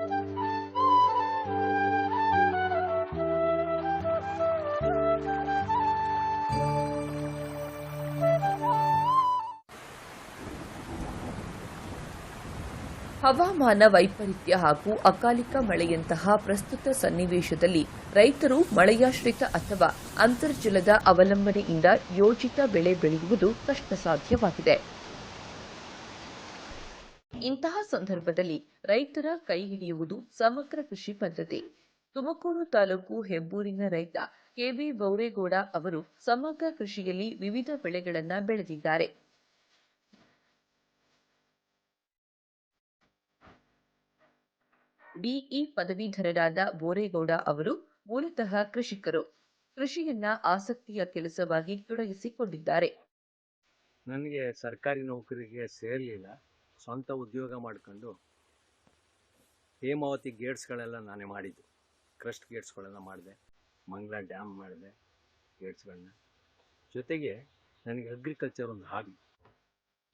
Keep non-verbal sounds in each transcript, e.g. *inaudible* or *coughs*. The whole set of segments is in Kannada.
ಹವಾಮಾನ ವೈಪರೀತ್ಯ ಹಾಗೂ ಅಕಾಲಿಕ ಮಳೆಯಂತಹ ಪ್ರಸ್ತುತ ಸನ್ನಿವೇಶದಲ್ಲಿ ರೈತರು ಮಳೆಯಾಶ್ರಿತ ಅಥವಾ ಅಂತರ್ಜಲದ ಅವಲಂಬನೆಯಿಂದ ಯೋಜಿತ ಬೆಳೆ ಬೆಳೆಯುವುದು ಕಷ್ಟಸಾಧ್ಯವಾಗಿದೆ. ಇಂತಹ ಸಂದರ್ಭದಲ್ಲಿ ರೈತರ ಕೈ ಹಿಡಿಯುವುದು ಸಮಗ್ರ ಕೃಷಿ ಪದ್ಧತಿ. ತುಮಕೂರು ತಾಲೂಕು ಹೆಬ್ಬೂರಿನ ರೈತ ಕೆಬಿ ಬೌರೇಗೌಡ ಅವರು ಸಮಗ್ರ ಕೃಷಿಯಲ್ಲಿ ವಿವಿಧ ಬೆಳೆಗಳನ್ನು ಬೆಳೆದಿದ್ದಾರೆ. ಬಿಇ ಪದವೀಧರರಾದ ಬೋರೇಗೌಡ ಅವರು ಮೂಲತಃ ಕೃಷಿಕರು. ಕೃಷಿಯನ್ನ ಆಸಕ್ತಿಯ ಕೆಲಸವಾಗಿ ತೊಡಗಿಸಿಕೊಂಡಿದ್ದಾರೆ. ನನಗೆ ಸರ್ಕಾರಿ ನೌಕರಿಗೆ ಸೇರಲಿಲ್ಲ. ಸ್ವಂತ ಉದ್ಯೋಗ ಮಾಡ್ಕೊಂಡು ಹೇಮಾವತಿ ಗೇಟ್ಸ್ಗಳೆಲ್ಲ ನಾನೇ ಮಾಡಿದ್ದು. ಕ್ರಸ್ಟ್ ಗೇಟ್ಸ್ಗಳೆಲ್ಲ ಮಾಡಿದೆ. ಮಂಗಳ ಡ್ಯಾಮ್ ಮಾಡಿದೆ ಗೇಟ್ಸ್ಗಳನ್ನ ಜೊತೆಗೆ ನನಗೆ ಅಗ್ರಿಕಲ್ಚರ್ ಒಂದು ಹಾಬಿ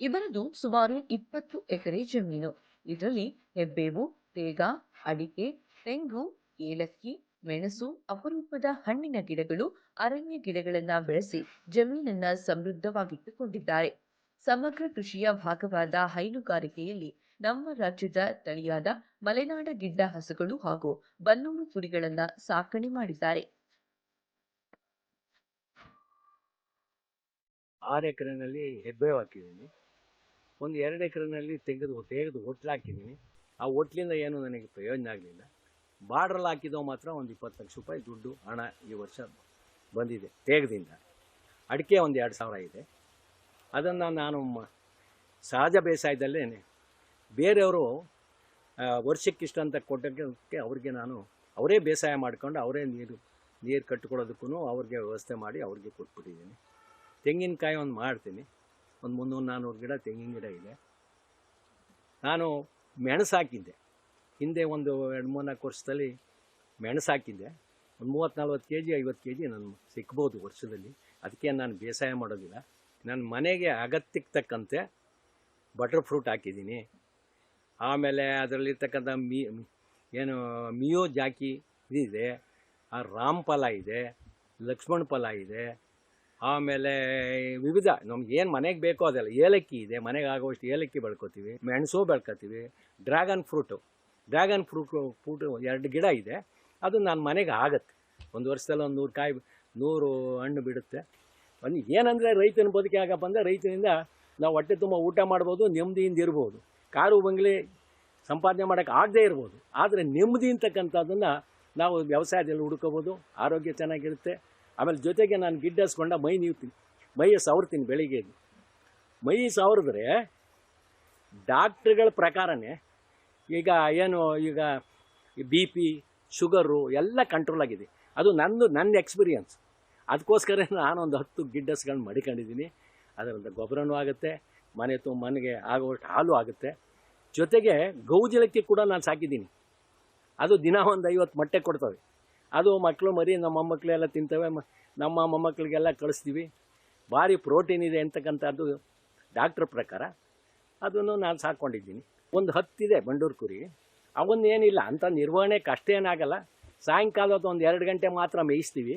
ಇವರದು ಸುಮಾರು ಇಪ್ಪತ್ತು ಎಕರೆ ಜಮೀನು. ಇದರಲ್ಲಿ ಹೆಬ್ಬೇವು, ತೇಗ, ಅಡಿಕೆ, ತೆಂಗು, ಏಲಕ್ಕಿ, ಮೆಣಸು, ಅಪರೂಪದ ಹಣ್ಣಿನ ಗಿಡಗಳು, ಅರಣ್ಯ ಗಿಡಗಳನ್ನ ಬೆಳೆಸಿ ಜಮೀನನ್ನ ಸಮೃದ್ಧವಾಗಿಟ್ಟುಕೊಂಡಿದ್ದಾರೆ. ಸಮಗ್ರ ಕೃಷಿಯ ಭಾಗವಾದ ಹೈನುಗಾರಿಕೆಯಲ್ಲಿ ನಮ್ಮ ರಾಜ್ಯದ ತಳಿಯಾದ ಮಲೆನಾಡ ಗಿಡ್ಡ ಹಸುಗಳು ಹಾಗೂ ಬನ್ನೂರು ಕುರಿಗಳನ್ನ ಸಾಕಣೆ ಮಾಡಿದ್ದಾರೆ. ಆರು ಎಕರೆನಲ್ಲಿ ಹೆಬ್ಬೆ ಹಾಕಿದ್ದೀನಿ. ಒಂದು ಎರಡು ಎಕರೆನಲ್ಲಿ ತೆಗೆದು ತೆಗೆದು ಹೋಟ್ಲು ಹಾಕಿದ್ದೀನಿ. ಆ ಹೋಟ್ಲಿಂದ ಏನು ನನಗೆ ಪ್ರಯೋಜನ ಆಗಲಿಲ್ಲ. ಬಾರ್ಡ್ರಲ್ಲಿ ಹಾಕಿದೋ ಮಾತ್ರ ಒಂದು ಇಪ್ಪತ್ತು ಲಕ್ಷ ರೂಪಾಯಿ ದುಡ್ಡು ಹಣ ಈ ವರ್ಷ ಬಂದಿದೆ, ತೇಗದಿಂದ. ಅಡಿಕೆ ಒಂದು ಎರಡು ಸಾವಿರ ಇದೆ. ಅದನ್ನು ನಾನು ಸಹಜ ಬೇಸಾಯದಲ್ಲೇ ಬೇರೆಯವರು ವರ್ಷಕ್ಕಿಷ್ಟು ಅಂತ ಕೊಟ್ಟಕ್ಕೆ ಅವ್ರಿಗೆ ನಾನು, ಅವರೇ ಬೇಸಾಯ ಮಾಡ್ಕೊಂಡು ಅವರೇ ನೀರು ನೀರು ಕಟ್ಟಿಕೊಡೋದಕ್ಕೂ ಅವ್ರಿಗೆ ವ್ಯವಸ್ಥೆ ಮಾಡಿ ಅವ್ರಿಗೆ ಕೊಟ್ಬಿಟ್ಟಿದ್ದೀನಿ. ತೆಂಗಿನಕಾಯಿ ಒಂದು ಮಾಡ್ತೀನಿ. ಒಂದು ಮುನ್ನೂರು ನಾನ್ನೂರು ಗಿಡ, ತೆಂಗಿನ ಗಿಡ ಇದೆ. ನಾನು ಮೆಣಸು ಹಾಕಿದ್ದೆ. ಹಿಂದೆ ಒಂದು ಎರಡು ಮೂರು ನಾಲ್ಕು ವರ್ಷದಲ್ಲಿ ಮೆಣಸು ಹಾಕಿದ್ದೆ. ಒಂದು ಮೂವತ್ತು ನಲ್ವತ್ತು ಕೆ ಜಿ ಐವತ್ತು ಕೆ ಜಿ ನಾನು ಸಿಕ್ಬೋದು ವರ್ಷದಲ್ಲಿ. ಅದಕ್ಕೆ ನಾನು ಬೇಸಾಯ ಮಾಡೋದಿಲ್ಲ. ನನ್ನ ಮನೆಗೆ ಅಗತ್ಯಕ್ಕೆ ತಕ್ಕಂತೆ ಬಟರ್ ಫ್ರೂಟ್ ಹಾಕಿದ್ದೀನಿ. ಆಮೇಲೆ ಅದರಲ್ಲಿರ್ತಕ್ಕಂಥ ಮೀ, ಏನು, ಮಿಯೋ ಜಾಕಿ ಇದಿದೆ ಆ ರಾಮ್ ಫಲ ಇದೆ, ಲಕ್ಷ್ಮಣ ಫಲ ಇದೆ, ಆಮೇಲೆ ವಿವಿಧ, ನಮ್ಗೆ ಏನು ಮನೆಗೆ ಬೇಕೋ ಅದೆಲ್ಲ, ಏಲಕ್ಕಿ ಇದೆ, ಮನೆಗೆ ಆಗುವಷ್ಟು ಏಲಕ್ಕಿ ಬೆಳ್ಕೊತೀವಿ, ಮೆಣಸು ಬೆಳ್ಕೊತೀವಿ, dragon fruit, dragon fruit, fruit ಎರಡು ಗಿಡ ಇದೆ, ಅದು ನನ್ನ ಮನೆಗೆ ಆಗುತ್ತೆ. ಒಂದು ವರ್ಷದಲ್ಲಿ ಒಂದು ನೂರು ಕಾಯಿ, ನೂರು ಹಣ್ಣು ಬಿಡುತ್ತೆ. ಒಂದು ಏನಂದರೆ ರೈತನ ಬದುಕಿ ಆಗಪ್ಪ ಅಂದರೆ ರೈತನಿಂದ ನಾವು ಹೊಟ್ಟೆ ತುಂಬ ಊಟ ಮಾಡ್ಬೋದು, ನೆಮ್ಮದಿಯಿಂದ ಇರ್ಬೋದು. ಕಾರು ಬಂಗ್ಲೆ ಸಂಪಾದನೆ ಮಾಡೋಕ್ಕೆ ಆಗದೇ ಇರ್ಬೋದು. ಆದರೆ ನೆಮ್ಮದಿ ಅಂತಕ್ಕಂಥದ್ದನ್ನು ನಾವು ವ್ಯವಸಾಯದಲ್ಲಿ ಹುಡ್ಕೋಬೋದು, ಆರೋಗ್ಯ ಚೆನ್ನಾಗಿರುತ್ತೆ. ಆಮೇಲೆ ಜೊತೆಗೆ ನಾನು ಗಿಡ್ಡಸ್ಕೊಂಡ ಮೈ ನೀವ್ತೀನಿ. ಮೈ ಸವರ್ತೀನಿ ಬೆಳಿಗ್ಗೆ. ಮೈ ಸವರಿದ್ರೆ ಡಾಕ್ಟ್ರುಗಳ ಪ್ರಕಾರನೇ ಈಗ ಏನು ಈಗ ಬಿ ಪಿ, ಶುಗರು ಎಲ್ಲ ಕಂಟ್ರೋಲ್ ಆಗಿದೆ. ಅದು ನಂದು, ನನ್ನ ಎಕ್ಸ್ಪೀರಿಯನ್ಸ್ ಅದಕ್ಕೋಸ್ಕರ ನಾನೊಂದು ಹತ್ತು ಗಿಡ್ಡಸ್ಗಳನ್ನ ಮಡಿಕೊಂಡಿದ್ದೀನಿ. ಅದರಿಂದ ಗೊಬ್ಬರನೂ ಆಗುತ್ತೆ, ಮನೆ ತು ಮನೆಗೆ ಆಗೋಷ್ಟು ಹಾಲು ಆಗುತ್ತೆ. ಜೊತೆಗೆ ಗೌಜಲಕ್ಕೆ ಕೂಡ ನಾನು ಸಾಕಿದ್ದೀನಿ. ಅದು ದಿನ ಒಂದು ಐವತ್ತು ಮೊಟ್ಟೆ ಕೊಡ್ತವೆ. ಅದು ಮಕ್ಕಳು ಮರಿ ನಮ್ಮ ಮೊಮ್ಮಕ್ಕಳೆಲ್ಲ ತಿಂತವೆ ನಮ್ಮ ಮೊಮ್ಮಕ್ಕಳಿಗೆಲ್ಲ ಕಳಿಸ್ತೀವಿ. ಭಾರಿ ಪ್ರೋಟೀನ್ ಇದೆ ಅಂತಕ್ಕಂಥದ್ದು ಡಾಕ್ಟ್ರ್ ಪ್ರಕಾರ. ಅದನ್ನು ನಾನು ಸಾಕೊಂಡಿದ್ದೀನಿ. ಒಂದು ಹತ್ತಿದೆ ಬಂಡೂರು ಕುರಿ. ಅವನ್ನೇನಿಲ್ಲ ಅಂಥ ನಿರ್ವಹಣೆ ಕಷ್ಟ ಏನಾಗಲ್ಲ ಸಾಯಂಕಾಲ ಹೊತ್ತು ಒಂದು ಎರಡು ಗಂಟೆ ಮಾತ್ರ ಮೇಯಿಸ್ತೀವಿ.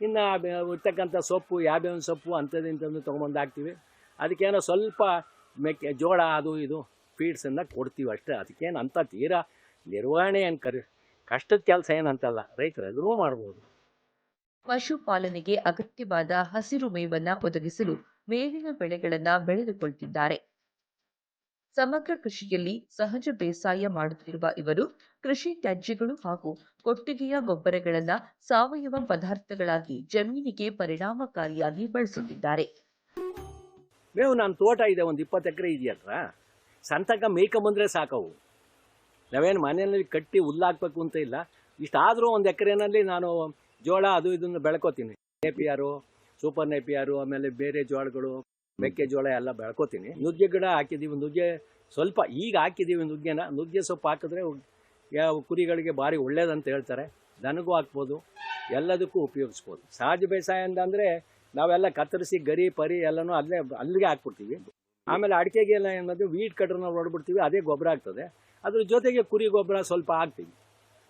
ಇನ್ನು ಇರ್ತಕ್ಕಂಥ ಸೊಪ್ಪು ಯಾವ್ಯಾವ ಸೊಪ್ಪು ಅಂಥದ್ದು ಇಂಥದ್ದು ತೊಗೊಂಬಂದು ಹಾಕ್ತೀವಿ. ಅದಕ್ಕೇನೋ ಸ್ವಲ್ಪ ಮೆಕ್ಕೆ ಜೋಳ, ಅದು ಇದು ಫೀಡ್ಸನ್ನು ಕೊಡ್ತೀವಿ ಅಷ್ಟೇ. ಅದಕ್ಕೇನು ಅಂಥ ತೀರಾ ನಿರ್ವಹಣೆ ಏನು ಕರಿ ಕಷ್ಟದ ಕೆಲಸ ಏನಂತಲ್ಲ ರೈತರು ಎದುರು ಮಾಡ್ಬೋದು. ಪಶುಪಾಲನೆಗೆ ಅಗತ್ಯವಾದ ಹಸಿರು ಮೇವನ್ನು ಒದಗಿಸಲು ಮೇವಿನ ಬೆಳೆಗಳನ್ನು ಬೆಳೆದುಕೊಳ್ತಿದ್ದಾರೆ. ಸಮಗ್ರ ಕೃಷಿಯಲ್ಲಿ ಸಹಜ ಬೇಸಾಯ ಮಾಡುತ್ತಿರುವ ಇವರು ಕೃಷಿ ತ್ಯಾಜ್ಯಗಳು ಹಾಗೂ ಕೊಟ್ಟಿಗೆಯ ಗೊಬ್ಬರಗಳನ್ನ ಸಾವಯವ ಪದಾರ್ಥಗಳಾಗಿ ಜಮೀನಿಗೆ ಪರಿಣಾಮಕಾರಿಯಾಗಿ ಬಳಸುತ್ತಿದ್ದಾರೆ. ಮೇವು ನಾನು ತೋಟ ಇದೆ, ಒಂದು ಇಪ್ಪತ್ತು ಎಕರೆ ಇದೆಯಲ್ರ ಸಂತಕ ಮೇಯ್ಕೊಂಬಂದ್ರೆ ಸಾಕವು ನಾವೇನು ಮನೆಯಲ್ಲಿ ಕಟ್ಟಿ ಹುಲ್ಲಾಕ್ಬೇಕು ಅಂತ ಇಲ್ಲ. ಇಷ್ಟಾದರೂ ಒಂದು ಎಕರೆನಲ್ಲಿ ನಾನು ಜೋಳ ಅದು ಇದನ್ನು ಬೆಳ್ಕೊತೀನಿ. ನೇಪಿಯಾರು ಸೂಪರ್ ನೇಪಿಯಾರು ಆಮೇಲೆ ಬೇರೆ ಜೋಳಗಳು. ಮೆಕ್ಕೆಜೋಳ ಎಲ್ಲ ಬೆಳ್ಕೊತೀನಿ. ನುಗ್ಗೆ ಗಿಡ ಹಾಕಿದ್ದೀವಿ ನುಗ್ಗೆ ಸ್ವಲ್ಪ ಈಗ ಹಾಕಿದ್ದೀವಿ ನುಗ್ಗೆನ. ನುಗ್ಗೆ ಸೊಪ್ಪು ಹಾಕಿದ್ರೆ ಯಾವ ಕುರಿಗಳಿಗೆ ಭಾರಿ ಒಳ್ಳೇದಂತ ಹೇಳ್ತಾರೆ. ದನಗೂ ಹಾಕ್ಬೋದು. ಎಲ್ಲದಕ್ಕೂ ಉಪಯೋಗಿಸ್ಬೋದು. ಸಹಜ ಬೇಸಾಯ ಅಂತಂದರೆ ನಾವೆಲ್ಲ ಕತ್ತರಿಸಿ ಗರಿ ಪರಿ ಎಲ್ಲನೂ ಅಲ್ಲೇ ಅಲ್ಲಿಗೆ ಹಾಕ್ಬಿಡ್ತೀವಿ. ಆಮೇಲೆ ಅಡಿಕೆಗೆಲ್ಲ ಏನದು ವೀಟ್ ಕಟ್ರನ್ನ ಹೊಡ್ಬಿಡ್ತೀವಿ. ಅದೇ ಗೊಬ್ಬರ ಆಗ್ತದೆ. ಅದ್ರ ಜೊತೆಗೆ ಕುರಿ ಗೊಬ್ಬರ ಸ್ವಲ್ಪ ಹಾಕ್ತೀವಿ.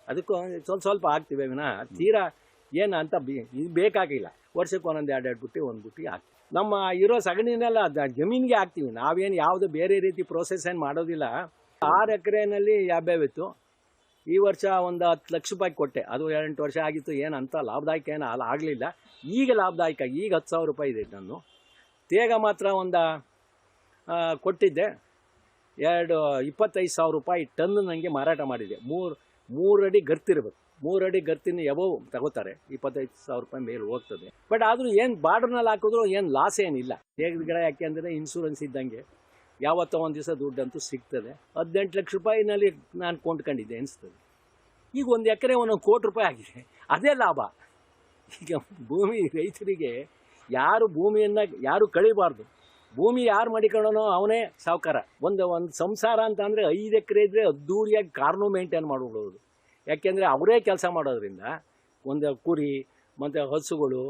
ಅದಕ್ಕೂ ಸ್ವಲ್ಪ ಸ್ವಲ್ಪ ಹಾಕ್ತೀವಿ ವಿನಃ. ತೀರಾ ಏನು ಅಂತ ಬಿ- ಇದು ಬೇಕಾಗಿಲ್ಲ. ವರ್ಷಕ್ಕೆ ಒಂದೊಂದು ಎರಡು ಎರಡು ಬುಟ್ಟಿ ಒಂದು ಬುಟ್ಟಿ ಹಾಕ್ತೀವಿ. ನಮ್ಮ ಇರೋ ಸಗಣಿನೆಲ್ಲ ಜಮೀನಿಗೆ ಹಾಕ್ತೀವಿ. ನಾವೇನು ಯಾವುದು ಬೇರೆ ರೀತಿ ಪ್ರೋಸೆಸ್ ಏನು ಮಾಡೋದಿಲ್ಲ. ಆರು ಎಕರೆನಲ್ಲಿ ಯಾಬ್ಯಾವಿತ್ತು ಈ ವರ್ಷ ಒಂದು ಹತ್ತು ಲಕ್ಷ ರೂಪಾಯಿ ಕೊಟ್ಟೆ. ಅದು ಎಂಟು ವರ್ಷ ಆಗಿತ್ತು. ಏನು ಅಂತ ಲಾಭದಾಯಕ ಏನು ಅಲ್ಲ ಆಗಲಿಲ್ಲ. ಈಗ ಲಾಭದಾಯಕ, ಈಗ ಹತ್ತು ಸಾವಿರ ರೂಪಾಯಿ ಇದೆ ನಾನು ತೇಗ ಮಾತ್ರ ಒಂದು ಕೊಟ್ಟಿದ್ದೆ. ಎರಡು, ಇಪ್ಪತ್ತೈದು ಸಾವಿರ ರೂಪಾಯಿ ಟನ್ ನನಗೆ ಮಾರಾಟ ಮಾಡಿದೆ. ಮೂರು ಮೂರು ಅಡಿ ಗರ್ತಿರ್ಬೇಕು. ಮೂರು ಅಡಿ ಗರ್ತಿನ ಯಾವೋ ತಗೋತಾರೆ. ಇಪ್ಪತ್ತೈದು ಸಾವಿರ ರೂಪಾಯಿ ಮೇಲೆ ಹೋಗ್ತದೆ. ಬಟ್ ಆದರೂ ಏನು ಬಾರ್ಡ್ರ್ನಲ್ಲಿ ಹಾಕಿದ್ರು ಏನು ಲಾಸ್ ಏನಿಲ್ಲ. ಹೇಗಿದ ಗಿಡ ಯಾಕೆ ಅಂದರೆ ಇನ್ಶೂರೆನ್ಸ್ ಇದ್ದಂಗೆ. ಯಾವತ್ತೋ ಒಂದು ದಿವಸ ದುಡ್ಡಂತೂ ಸಿಗ್ತದೆ. ಹದಿನೆಂಟು ಲಕ್ಷ ರೂಪಾಯಿನಲ್ಲಿ ನಾನು ಕೊಂಡ್ಕೊಂಡಿದ್ದೆ ಅನಿಸ್ತದೆ. ಈಗ ಒಂದು ಎಕರೆ ಒಂದೊಂದು ಕೋಟಿ ರೂಪಾಯಿ ಆಗಿದೆ. ಅದೇ ಲಾಭ. ಈಗ ಭೂಮಿ ರೈತರಿಗೆ ಯಾರು ಭೂಮಿಯನ್ನು ಯಾರು ಕಳಿಬಾರ್ದು. ಭೂಮಿ ಯಾರು ಮಾಡಿಕೊಳ್ಳೋನೋ ಅವನೇ ಸಾವುಕಾರ. ಒಂದು ಒಂದು ಸಂಸಾರ ಅಂತ ಅಂದರೆ ಐದು ಎಕರೆ ಇದ್ದರೆ ಅದ್ದೂರಿಯಾಗಿ ಕಾರ್ನು ಮೇಂಟೈನ್ ಮಾಡ್ಬಿಡೋದು. ಯಾಕೆಂದರೆ ಅವರೇ ಕೆಲಸ ಮಾಡೋದ್ರಿಂದ ಒಂದು ಕುರಿ, ಮತ್ತು ಹಸುಗಳು